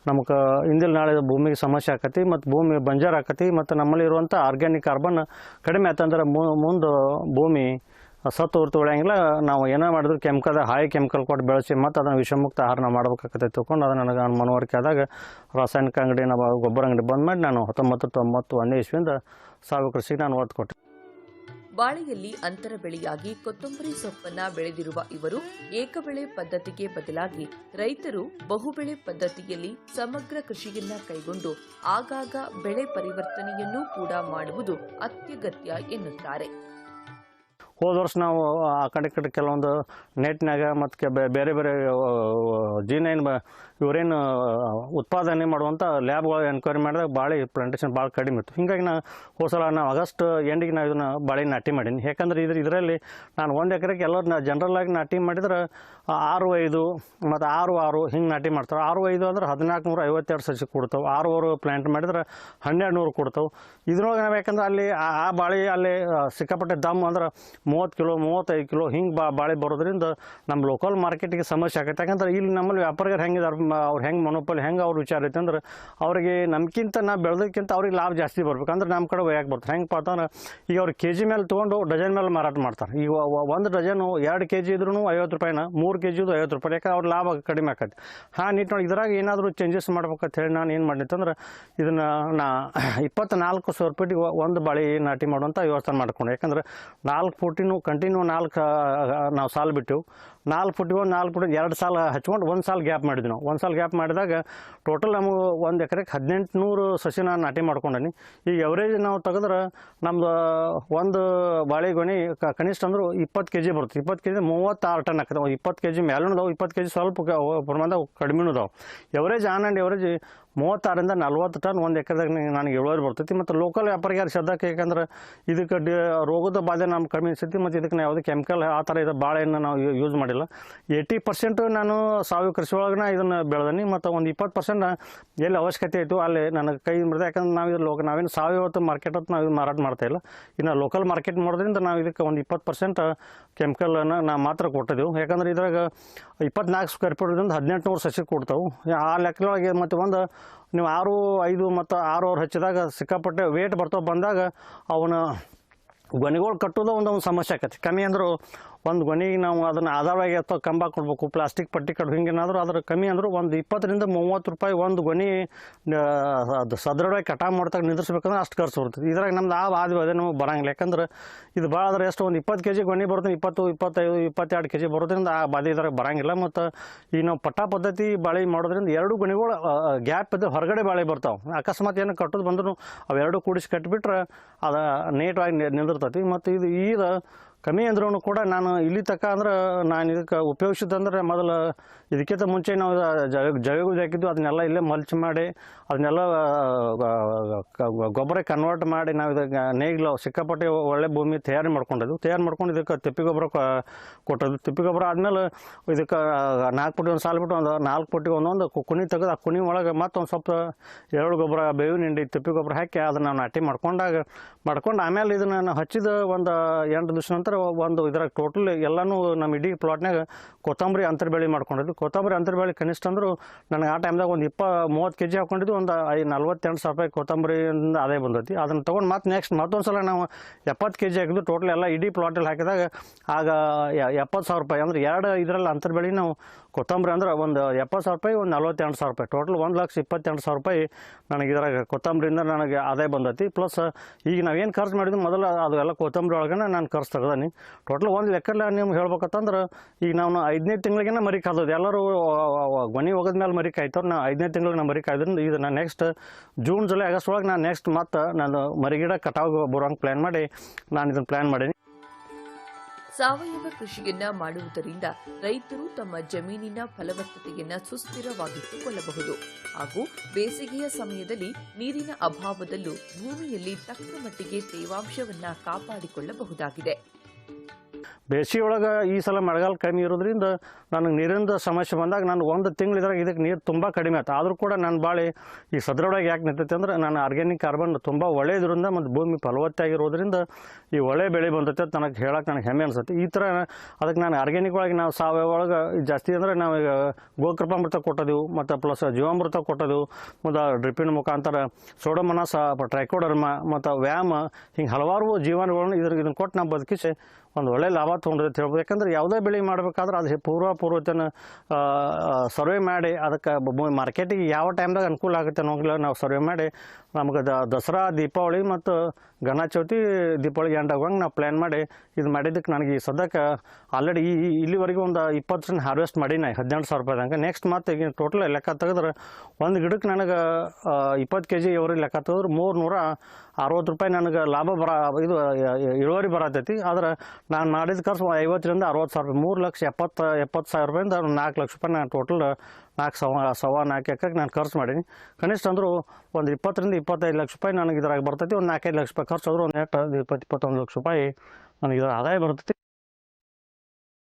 ನಮಗೆ ಇಂದಿಲ್ ನಾಳೆ ಭೂಮಿಗೆ ಸಮಸ್ಯೆ ಆಕತಿ ಮತ್ತು ಭೂಮಿ ಬಂಜಾರ ಆಕತಿ ಮತ್ತು ನಮ್ಮಲ್ಲಿ ಇರುವಂಥ ಆರ್ಗ್ಯಾನಿಕ್ ಕಾರ್ಬನ್ ಕಡಿಮೆ ಆಯ್ತಂದ್ರೆ ಮುಂದೆ ಭೂಮಿ ಸತ್ತು ಹೊರತು ಉಳಿಯಂಗಿಲ್ಲ ನಾವು ಏನೋ ಮಾಡಿದ್ರು ಕೆಮಿಕಲ್ ಹಾಯಿ ಕೆಮಿಕಲ್ ಕೊಟ್ಟು ಬೆಳೆಸಿ ಮತ್ತು ಅದನ್ನು ವಿಷಮುಕ್ತ ಆಹಾರನ ಮಾಡ್ಬೇಕಾಗತ್ತೆ ತಿಳ್ಕೊಂಡು ಅದನ್ನು ನನಗೆ ಮನವರಿಕೆ ಆದಾಗ ರಾಸಾಯನಿಕ ಅಂಗಡಿ ನಾವು ಗೊಬ್ಬರ ಅಂಗಡಿ ಬಂದ್ ಮಾಡಿ ನಾನು ಹತ್ತೊಂಬತ್ತು ತೊಂಬತ್ತು ಒಂದೇ ಇಸ್ವಿಯಿಂದ ಸಾವಯವ ಕೃಷಿಗೆ ನಾನು ಒತ್ತು ಕೊಟ್ಟೆ. ಬಾಳೆಯಲ್ಲಿ ಅಂತರ ಬೆಳೆಯಾಗಿ ಕೊತ್ತಂಬರಿ ಸೊಪ್ಪನ್ನ ಬೆಳೆದಿರುವ ಇವರು ಏಕಬೆಳೆ ಪದ್ಧತಿಗೆ ಬದಲಾಗಿ ರೈತರು ಬಹುಬೆಳೆ ಪದ್ಧತಿಯಲ್ಲಿ ಸಮಗ್ರ ಕೃಷಿಯನ್ನ ಕೈಗೊಂಡು ಆಗಾಗ ಬೆಳೆ ಪರಿವರ್ತನೆಯನ್ನು ಕೂಡ ಮಾಡುವುದು ಅತ್ಯಗತ್ಯ ಎನ್ನುತ್ತಾರೆ. ಹೋದ ವರ್ಷ ನಾವು ಆ ಕಡೆ ಕಡೆ ಕೆಲವೊಂದು ನೆಟ್ನಾಗ ಮತ್ತು ಬೇರೆ ಬೇರೆ ಜೀನೇನು ಇವರೇನು ಉತ್ಪಾದನೆ ಮಾಡುವಂಥ ಲ್ಯಾಬ್ಗಳು ಎನ್ಕ್ವೈರಿ ಮಾಡಿದಾಗ ಬಾಳೆ ಪ್ಲಾಂಟೇಷನ್ ಭಾಳ ಕಡಿಮೆ ಇತ್ತು. ಹೀಗಾಗಿ ನಾನು ಹೋದ ಸಲ ನಾವು ಆಗಸ್ಟ್ ಎಂಡಿಗೆ ನಾವು ಇದನ್ನು ಬಾಳೆ ನಾಟಿ ಮಾಡೀನಿ. ಯಾಕಂದರೆ ಇದ್ರ ಇದರಲ್ಲಿ ನಾನು ಒಂದು ಎಕರೆಗೆ ಎಲ್ಲರೂ ನಾ ಜನರಲ್ಲಾಗಿ ನಾಟಿ ಮಾಡಿದ್ರೆ ಆರು ಐದು ಮತ್ತು ಆರು ಆರು ಹಿಂಗೆ ನಾಟಿ ಮಾಡ್ತಾರೆ. ಆರು ಐದು ಅಂದ್ರೆ ಹದಿನಾಲ್ಕು ನೂರ ಐವತ್ತೆರಡು ಸಸಿ ಕೊಡ್ತಾವೆ. ಆರು ಆರು ಪ್ಲ್ಯಾಂಟ್ ಮಾಡಿದ್ರೆ ಹನ್ನೆರಡು ನೂರು ಕೊಡ್ತಾವೆ. ಇದ್ರೊಳಗೆ ನಾವು ಯಾಕಂದ್ರೆ ಅಲ್ಲಿ ಆ ಬಾಳೆ ಅಲ್ಲಿ ಸಿಕ್ಕಾಪಟ್ಟೆ ದಮ್ ಅಂದ್ರೆ ಮೂವತ್ತು ಕಿಲೋ, ಮೂವತ್ತೈದು ಕಿಲೋ ಹಿಂಗೆ ಬಾಳೆ ಬರೋದ್ರಿಂದ ನಮ್ಮ ಲೋಕಲ್ ಮಾರ್ಕೆಟಿಗೆ ಸಮಸ್ಯೆ ಆಗುತ್ತೆ ಯಾಕಂದ್ರೆ ಇಲ್ಲಿ ನಮ್ಮಲ್ಲಿ ವ್ಯಾಪಾರಿಗರು ಅವ್ರು ಹೆಂಗೆ ಮನೋಪಲ್ ಹೆಂಗೆ ಅವ್ರು ವಿಚಾರ ಐತೆ ಅಂದ್ರೆ ಅವ್ರಿಗೆ ನಮ್ಗಿಂತ ನಾ ಬೆಳೆದಕ್ಕಿಂತ ಅವ್ರಿಗೆ ಲಾಭ ಜಾಸ್ತಿ ಬರ್ಬೇಕು. ಅಂದ್ರೆ ನಮ್ಮ ಕಡೆ ಒಯ್ಯಾಕೆ ಬರ್ತಾರೆ. ಹೆಂಗೆ ಅಂತಂದ್ರೆ ಈಗ ಅವ್ರು ಕೆ ಜಿ ಮೇಲೆ ತೊಗೊಂಡು ಡಜನ್ ಮೇಲೆ ಮಾರಾಟ ಮಾಡ್ತಾರೆ. ಈಗ ಒಂದು ಡಜನು ಎರಡು ಕೆ ಜಿ ಇದ್ರೂ ಐವತ್ತು ರೂಪಾಯಿನ, ಮೂರು ಕೆ ಜಿದು ಐವತ್ತು ರೂಪಾಯಿ. ಯಾಕಂದ್ರೆ ಅವ್ರ ಲಾಭ ಕಡಿಮೆ ಆಕತ್ತೆ ಹಾಂ ನಿಟ್ಟಿನೊಳಗೆ ಇದ್ರಾಗ ಏನಾದರೂ ಚೇಂಜಸ್ ಮಾಡ್ಬೇಕಂತ ಹೇಳಿ ನಾನು ಏನು ಮಾಡಿತ್ತಂದ್ರೆ ಇದನ್ನು ನಾ *coughs* ಇಪ್ಪತ್ನಾಲ್ಕು ಸಾವಿರ ರೂಪಾಯಿ ಒಂದು ಬಾಳೆ ನಾಟಿ ಮಾಡುವಂಥ ವ್ಯವಸ್ಥೆ ಮಾಡ್ಕೊಂಡು. ಯಾಕಂದ್ರೆ ನಾಲ್ಕು ಫೂಟಿನೂ ಕಂಟಿನ್ಯೂ ನಾಲ್ಕು ನಾವು ಸಾಲು ಬಿಟ್ಟೆವು ನಾಲ್ಕು ಫುಟಿಗೆ ಒಂದು ನಾಲ್ಕು ಫುಟ್ ಎರಡು ಸಾಲ ಹಚ್ಕೊಂಡು ಒಂದು ಸಾಲ ಗ್ಯಾಪ್ ಮಾಡಿದ್ವಿ ನಾವು. ಒಂದು ಸಾಲ ಗ್ಯಾಪ್ ಮಾಡಿದಾಗ ಟೋಟಲ್ ನಮಗೆ ಒಂದು ಎಕರೆಗೆ ಹದಿನೆಂಟು ನೂರು ಸಸಿನ ನಾಟಿ ಮಾಡ್ಕೊಂಡೀನಿ. ಈಗ ಎವರೇಜ್ ನಾವು ತೆಗೆದ್ರೆ ನಮ್ಮದು ಒಂದು ಬಾಳೆಗೊನೆ ಕ- ಕನಿಷ್ಠ ಅಂದ್ರೆ ಇಪ್ಪತ್ತು ಕೆ ಜಿ ಬರುತ್ತೆ. ಇಪ್ಪತ್ತು ಕೆ ಜಿ ಮೂವತ್ತಾರು ಟನ್ ಆಗ್ತದೆ. ಇಪ್ಪತ್ತು ಕೆ ಜಿ ಮೇಲೂ ಇಪ್ಪತ್ತು ಕೆ ಜಿ ಸ್ವಲ್ಪ ಪ್ರಮಾಣದಾಗ ಕಡಿಮೆನೂ ಅದಾವೆ ಎವರೇಜ್ ಆನ್ ಆ್ಯಂಡ್ ಎವರೇಜ್ ಮೂವತ್ತಾರರಿಂದ ನಲ್ವತ್ತು ಟನ್ ಒಂದು ಎಕರೆದಾಗ ನನಗೆ ಇಳುವರಿ ಬರ್ತೈತಿ. ಮತ್ತು ಲೋಕಲ್ ವ್ಯಾಪಾರಿಗಾರ ಶ್ರದ್ಧಕ್ಕೆ ಯಾಕಂದ್ರೆ ಇದಕ್ಕೆ ಡಿ ರೋಗದ ಬಾಧೆ ನಮ್ಮ ಕಮ್ಮಿ ಅನಿಸ್ತೈತಿ ಮತ್ತು ಇದಕ್ಕೆ ನಾವು ಯಾವುದೇ ಕೆಮಿಕಲ್ ಆ ಥರ ಇದು ಬಾಳೆಯನ್ನು ನಾವು ಯೂಸ್ ಮಾಡಿಲ್ಲ. ಏಯ್ಟಿ ಪರ್ಸೆಂಟು ನಾನು ಸಾವಯವ ಕೃಷಿ ಒಳಗೆ ಇದನ್ನು ಬೆಳೆದೀನಿ, ಮತ್ತು ಒಂದು ಇಪ್ಪತ್ತು ಪರ್ಸೆಂಟ್ ಎಲ್ಲಿ ಅವಶ್ಯಕತೆ ಆಯಿತು ಅಲ್ಲಿ ನನಗೆ ಕೈ ಮಾಡಿದೆ ಯಾಕಂದ್ರೆ ನಾವು ಇದು ಲೋಕ ನಾವೇನು ಸಾವಯವ ಮಾರ್ಕೆಟ್ ಹೊತ್ತು ನಾವು ಇದು ಮಾರಾಟ ಮಾಡ್ತಾ ಇಲ್ಲ. ಇನ್ನು ಲೋಕಲ್ ಮಾರ್ಕೆಟ್ ಮಾಡೋದ್ರಿಂದ ನಾವು ಇದಕ್ಕೆ ಒಂದು ಇಪ್ಪತ್ತು ಪರ್ಸೆಂಟ್ ಕೆಮಿಕಲನ್ನು ನಾವು ಮಾತ್ರ ಕೊಟ್ಟಿದ್ದೆವು ಯಾಕಂದ್ರೆ ಇದ್ರಾಗ ಇಪ್ಪತ್ನಾಲ್ಕು ಸ್ಕ್ವೇರ್ ಫೀಟ್ದಿಂದ ಹದಿನೆಂಟು ನೂರು ಸಸಿ ಕೊಡ್ತಾವೆ. ಆ ಲೆಕ್ಕದೊಳಗೆ ಮತ್ತು ಒಂದು ನೀವು ಆರು, ಐದು ಮತ್ತು ಆರು ಅವ್ರು ಹಚ್ಚಿದಾಗ ಸಿಕ್ಕಾಪಟ್ಟೆ ವೇಟ್ ಬರ್ತಾವೆ ಬಂದಾಗ ಅವನ ಗೊನೆಗಳು ಕಟ್ಟೋದು ಒಂದು ಒಂದು ಸಮಸ್ಯೆ ಆಕತಿ. ಕಮ್ಮಿ ಅಂದರೂ ಒಂದು ಗೊನೆಗೆ ನಾವು ಅದನ್ನು ಆಧಾರವಾಗಿ ಅಥವಾ ಕಂಬ ಕೊಡಬೇಕು, ಪ್ಲಾಸ್ಟಿಕ್ ಪಟ್ಟಿ ಕಡು ಹಿಂಗೇನಾದರೂ ಅದರ ಕಮ್ಮಿ ಅಂದರೂ ಒಂದು ಇಪ್ಪತ್ತರಿಂದ ಮೂವತ್ತು ರೂಪಾಯಿ ಒಂದು ಗೊನೆ ಅದು ಸದೃಢವಾಗಿ ಕಟಾವು ಮಾಡ್ತಾಗ ನಿಂದಿರ್ಸ್ಬೇಕಂದ್ರೆ ಅಷ್ಟು ಖರ್ಚು ಬರ್ತದೆ ಇದ್ರಾಗ ನಮ್ದು ಆ ಆದ್ವಿ ಅದೇ ನಮಗೆ ಬರಂಗಿಲ್ಲ. ಯಾಕಂದ್ರೆ ಇದು ಭಾಳ ಆದ್ರೆ ಎಷ್ಟು ಒಂದು ಇಪ್ಪತ್ತು ಕೆ ಜಿ ಗೊನೆ ಬರುತ್ತೆ, ಇಪ್ಪತ್ತು, ಇಪ್ಪತ್ತೈದು, ಇಪ್ಪತ್ತೆರಡು ಕೆ ಜಿ ಬರೋದ್ರಿಂದ ಆ ಬಾಧೆ ಇದ್ರಾಗ ಬರಂಗಿಲ್ಲ. ಮತ್ತು ಈ ನಾವು ಪಟ್ಟ ಪದ್ಧತಿ ಬಾಳೆ ಮಾಡೋದ್ರಿಂದ ಎರಡು ಗೊನೆಗಳು ಗ್ಯಾಪ್ ಇದ್ದು ಹೊರಗಡೆ ಬಾಳೆ ಬರ್ತಾವೆ. ಅಕಸ್ಮಾತ್ ಏನು ಕಟ್ಟೋದು ಬಂದರೂ ಅವೆರಡು ಕೂಡಿಸಿ ಕಟ್ಟಿಬಿಟ್ರೆ ಅದು ನೇಟವಾಗಿ ನಿಂದಿರ್ತೈತಿ. ಮತ್ತು ಇದು ಈಗ ಕಮ್ಮಿ ಅಂದ್ರೂ ಕೂಡ ನಾನು ಇಲ್ಲಿ ತಕ್ಕ ಅಂದ್ರೆ ನಾನು ಇದಕ್ಕೆ ಉಪಯೋಗಿಸಿದಂದ್ರೆ ಮೊದಲು ಇದಕ್ಕಿಂತ ಮುಂಚೆ ನಾವು ಜೈವ ಹಾಕಿದ್ದು ಅದನ್ನೆಲ್ಲ ಇಲ್ಲೇ ಮಲ್ಚ್ ಮಾಡಿ, ಅದನ್ನೆಲ್ಲ ಗೊಬ್ಬರ ಕನ್ವರ್ಟ್ ಮಾಡಿ ನಾವು ಇದಕ್ಕೆ ನೇಗಿಲು ಸಿಕ್ಕಾಪಟ್ಟೆ ಒಳ್ಳೆ ಭೂಮಿ ತಯಾರು ಮಾಡ್ಕೊಂಡಿದ್ದು. ತಯಾರು ಮಾಡ್ಕೊಂಡು ಇದಕ್ಕೆ ತಿಪ್ಪಿ ಗೊಬ್ಬರ ಕೊಟ್ಟದ್ದು. ತಿಪ್ಪಿ ಗೊಬ್ಬರ ಆದಮೇಲೆ ಇದಕ್ಕೆ ನಾಲ್ಕು ಪುಟ್ಟಿ ಒಂದು ಸಾಲು ಬಿಟ್ಟು ಒಂದು, ನಾಲ್ಕು ಪುಟ್ಟಿಗೆ ಒಂದೊಂದು ಕುಣಿ ತೆಗೆದು ಆ ಕುಣಿ ಒಳಗೆ ಮತ್ತೊಂದು ಸ್ವಲ್ಪ ಎರಡು ಗೊಬ್ಬರ ಬೇವಿನ ಹಿಂಡಿ ತಿಪ್ಪಿ ಗೊಬ್ಬರ ಹಾಕಿ ಅದನ್ನು ನಾಟಿ ಮಾಡ್ಕೊಂಡಾಗ, ಮಾಡ್ಕೊಂಡು ಆಮೇಲೆ ಇದನ್ನು ನಾನು ಹಚ್ಚಿದ ಒಂದು ಎಂಟು ದಿವಸ ನಂತರ ನಂತರ ಒಂದು ಇದ್ರಾಗ ಟೋಟಲ್ ಎಲ್ಲನೂ ನಮ್ಮ ಇಡೀ ಪ್ಲಾಟ್ನಾಗ ಕೊತ್ತಂಬರಿ ಅಂತರ ಬೆಳೆ ಮಾಡ್ಕೊಂಡಿದ್ವಿ. ಕೊತ್ತಂಬರಿ ಅಂತರ ಬೆಳೆ ಕನಿಷ್ಠ ಅಂದರೂ ನನಗೆ ಆ ಟೈಮ್ದಾಗ ಒಂದು ಇಪ್ಪ ಮೂವತ್ತು ಕೆ ಜಿ ಹಾಕೊಂಡಿದ್ದು ಒಂದು ಐ ನಲ್ವತ್ತೆಂಟು ಸಾವಿರ ರೂಪಾಯಿ ಕೊತ್ತಂಬರಿಯಿಂದ ಅದೇ ಬಂದೈತಿ. ಅದನ್ನು ತೊಗೊಂಡು ಮತ್ತೆ ನೆಕ್ಸ್ಟ್ ಮತ್ತೊಂದು ಸಲ ನಾವು ಎಪ್ಪತ್ತು ಕೆ ಜಿ ಹಾಕಿದ್ದು ಟೋಟಲ್ ಎಲ್ಲ ಇಡೀ ಪ್ಲಾಟಲ್ಲಿ ಹಾಕಿದಾಗ ಆಗ ಎಪ್ಪತ್ತು ಸಾವಿರ ರೂಪಾಯಿ. ಅಂದ್ರೆ ಎರಡು ಇದರಲ್ಲಿ ಅಂತರ ಬೆಳೆ ನಾವು ಕೊತ್ತಂಬರಿ ಅಂದ್ರೆ ಒಂದು ಎಪ್ಪತ್ತು ಸಾವಿರ ರೂಪಾಯಿ, ಒಂದು ನಲ್ವತ್ತೆಂಟು ಸಾವಿರ ರೂಪಾಯಿ. ಟೋಟಲ್ ಒಂದು ಲಕ್ಷ ಇಪ್ಪತ್ತೆಂಟು ಸಾವಿರ ರೂಪಾಯಿ ನನಗೆ ಇದ್ರಾಗ ಕೊತ್ತಂಬರಿಯಿಂದ ನನಗೆ ಆದಾಯ ಬಂದೈತಿ. ಪ್ಲಸ್ ಈಗ ನಾವೇನು ಖರ್ಚು ಮಾಡಿದ್ವಿ ಮೊದಲು ಅದು ಎಲ್ಲ ಕೊತ್ತಂಬರಿ ಒಳಗೆ ನಾನು ಖರ್ಚು ತೆಗ್ದಾನಿ. ಟೋಟಲ್ ಒಂದು ಲೆಕ್ಕಲ್ಲ ನಿಮ್ಗೆ ಹೇಳ್ಬೇಕಂತಂದ್ರೆ ಈಗ ನಾವು ಐದನೇ ತಿಂಗಳಿಗೆ ಮರಿ ಕಾದದ್ದು ಎಲ್ಲರೂ ಗೊನೆ ಹೋಗೋದ ಮೇಲೆ ಮರಿ ಕಾಯ್ತವ್ರು ನಾ ಐದನೇ ತಿಂಗಳಿಗೆ ನಾನು ಮರಿ ಕಾಯ್ದ್ರಿಂದ ಇದು ನಾನು ನೆಕ್ಸ್ಟ್ ಜೂನ್ ಜುಲೈ ಆಗಸ್ಟ್ ಒಳಗೆ ನಾನು ನೆಕ್ಸ್ಟ್ ಮತ್ತೆ ನಾನು ಮರಿಗಿಡ ಕಟಾವು ಬರೋಂಗೆ ಪ್ಲ್ಯಾನ್ ಮಾಡಿ ನಾನು ಇದನ್ನು ಪ್ಲ್ಯಾನ್ ಮಾಡೀನಿ. ಸಾವಯವ ಕೃಷಿಯನ್ನ ಮಾಡುವುದರಿಂದ ರೈತರು ತಮ್ಮ ಜಮೀನಿನ ಫಲವತ್ತತೆಯನ್ನ ಸುಸ್ಥಿರವಾಗಿಟ್ಟುಕೊಳ್ಳಬಹುದು ಹಾಗೂ ಬೇಸಿಗೆಯ ಸಮಯದಲ್ಲಿ ನೀರಿನ ಅಭಾವದಲ್ಲೂ ಭೂಮಿಯಲ್ಲಿ ತಕ್ಕ ಮಟ್ಟಿಗೆ ತೇವಾಂಶವನ್ನ ಕಾಪಾಡಿಕೊಳ್ಳಬಹುದಾಗಿದೆ. ಬೇಸಿಗೆ ಒಳಗೆ ಈ ಸಲ ಮಳೆಗಾಲ ಕಮ್ಮಿ ಇರೋದ್ರಿಂದ ನನಗೆ ನೀರಿಂದ ಸಮಸ್ಯೆ ಬಂದಾಗ ನಾನು ಒಂದು ತಿಂಗಳು ಇದ್ರಾಗ ಇದಕ್ಕೆ ನೀರು ತುಂಬ ಕಡಿಮೆ ಆಯ್ತು ಆದರೂ ಕೂಡ ನಾನು ಬಾಳೆ ಈ ಸದ್ರೊಳಗೆ ಯಾಕೆ ನಿಂತೈತೆ ಅಂದ್ರೆ ನಾನು ಆರ್ಗ್ಯಾನಿಕ್ ಕಾರ್ಬನ್ ತುಂಬ ಒಳ್ಳೆಯದ್ರಿಂದ ಮತ್ತು ಭೂಮಿ ಫಲವತ್ತಾಗಿರೋದ್ರಿಂದ ಈ ಒಳ್ಳೆ ಬೆಳೆ ಬಂದೈತೆ ನನಗೆ ಹೇಳಕ್ಕೆ ನನಗೆ ಹೆಮ್ಮೆ ಅನ್ಸುತ್ತೆ. ಈ ಥರ ಅದಕ್ಕೆ ನಾನು ಆರ್ಗ್ಯಾನಿಕ್ ಒಳಗೆ ನಾವು ಸಾವಯವ ಒಳಗೆ ಜಾಸ್ತಿ ಅಂದರೆ ನಾವು ಈಗ ಗೋಕೃಪಾಮೃತ ಕೊಟ್ಟದೆವು, ಮತ್ತು ಪ್ಲಸ್ ಜೀವಾಮೃತ ಕೊಟ್ಟದೆವು, ಮತ್ತು ಡ್ರಿಪ್ಪಿನ ಮುಖಾಂತರ ಸೋಡಮನಸ ಟ್ರೈಕೋಡರ್ಮ, ಮತ್ತು ವ್ಯಾಯಾಮ ಹಿಂಗೆ ಹಲವಾರು ಜೀವನಗಳನ್ನು ಇದ್ರ ಇದನ್ನು ಕೊಟ್ಟು ನಾವು ಬದುಕಿಸಿ ಒಂದು ಒಳ್ಳೆ ಲಾಭ ತೊಗೊಂಡಿದೆ ಅಂತ ಹೇಳ್ಬೋದು. ಯಾಕಂದ್ರೆ ಯಾವುದೇ ಬೆಳೆ ಮಾಡಬೇಕಾದ್ರೆ ಅದು ಪೂರ್ವ ಪೂರ್ವತನ ಸರ್ವೆ ಮಾಡಿ ಅದಕ್ಕೆ ಮಾರ್ಕೆಟಿಗೆ ಯಾವ ಟೈಮ್ದಾಗ ಅನುಕೂಲ ಆಗುತ್ತೆ ಅನ್ನೋಂಗಿಲ್ಲ. ನಾವು ಸರ್ವೆ ಮಾಡಿ ನಮಗೆ ದಸರಾ, ದೀಪಾವಳಿ ಮತ್ತು ಗಣೇಶ ಚೌತಿ ದೀಪಾವಳಿ ಎಂಡ್ ಆಗುವಂಗೆ ನಾವು ಪ್ಲ್ಯಾನ್ ಮಾಡಿ ಇದು ಮಾಡಿದ್ದಕ್ಕೆ ನನಗೆ ಈ ಸದ್ಯಕ್ಕೆ ಆಲ್ರೆಡಿ ಈ ಇಲ್ಲಿವರೆಗೂ ಒಂದು ಇಪ್ಪತ್ತು ಸಣ್ಣ ಹಾರ್ವೆಸ್ಟ್ ಮಾಡೀನಿ, ಹದಿನೆಂಟು ಸಾವಿರ ರೂಪಾಯಿದಂಗೆ ನೆಕ್ಸ್ಟ್ ಮತ್ತು ಈಗ ಟೋಟಲ್ ಲೆಕ್ಕ ತೆಗೆದ್ರೆ ಒಂದು ಗಿಡಕ್ಕೆ ನನಗೆ ಇಪ್ಪತ್ತು ಕೆ ಜಿ ಇವ್ರಿಗೆ ಲೆಕ್ಕ ತೆಗೆದ್ರೆ ಮೂರು ನೂರ ಅರವತ್ತು ರೂಪಾಯಿ ನನಗೆ ಲಾಭ ಬರ, ಇದು, ಇಳುವರಿ ಬರತೈತಿ. ಆದ್ರೆ ನಾನು ಮಾಡಿದ ಖರ್ಚು ಐವತ್ತರಿಂದ ಅರವತ್ತು ಸಾವಿರ ರೂಪಾಯಿ, ಮೂರು ಲಕ್ಷ ಎಪ್ಪತ್ತು ಎಪ್ಪತ್ತು ಸಾವಿರ ರೂಪಾಯಿಂದ ನಾಲ್ಕು ಲಕ್ಷ ರೂಪಾಯಿ ನಾನು ಟೋಟಲ್ ನಾಲ್ಕು ಸವ, ಸವಾ ನಾಲ್ಕು ಎಕ್ಕಕ್ಕೆ ನಾನು ಖರ್ಚು ಮಾಡೀನಿ. ಕನಿಷ್ಠ ಅಂದರೂ ಒಂದು ಇಪ್ಪತ್ತರಿಂದ ಇಪ್ಪತ್ತೈದು ಲಕ್ಷ ರೂಪಾಯಿ ನನಗೆ ಇದ್ರಾಗ ಬರ್ತೈತಿ, ಒಂದು ನಾಲ್ಕೈದು ಲಕ್ಷ ರೂಪಾಯಿ ಖರ್ಚು ಆದರೂ ಒಂದು ನೆಟ್ ಇಪ್ಪತ್ತು, ಇಪ್ಪತ್ತೊಂದು ಲಕ್ಷ ರೂಪಾಯಿ ನನಗೆ ಇದರ ಆದಾಯ ಬರ್ತೈತಿ.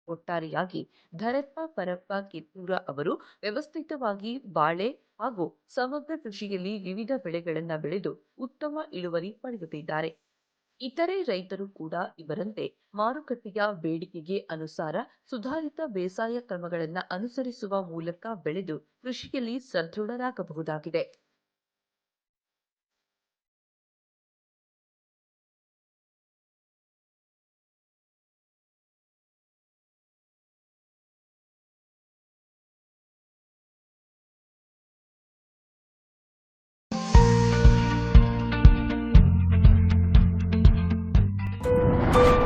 ಒಟ್ಟಾರೆಯಾಗಿ ಧರಪ್ಪ ಪರಪ್ಪ ಕಿತ್ತೂರ ಅವರು ವ್ಯವಸ್ಥಿತವಾಗಿ ಬಾಳೆ ಹಾಗೂ ಸಮಗ್ರ ಕೃಷಿಯಲ್ಲಿ ವಿವಿಧ ಬೆಳೆಗಳನ್ನು ಬೆಳೆದು ಉತ್ತಮ ಇಳುವರಿ ಪಡೆಯುತ್ತಿದ್ದಾರೆ. ಇತರೆ ರೈತರು ಕೂಡ ಇವರಂತೆ ಮಾರುಕಟ್ಟೆಯ ಬೇಡಿಕೆಗೆ ಅನುಸಾರ ಸುಧಾರಿತ ಬೇಸಾಯ ಕ್ರಮಗಳನ್ನು ಅನುಸರಿಸುವ ಮೂಲಕ ಬೆಳೆದು ಕೃಷಿಯಲ್ಲಿ ಸದೃಢರಾಗಬಹುದಾಗಿದೆ.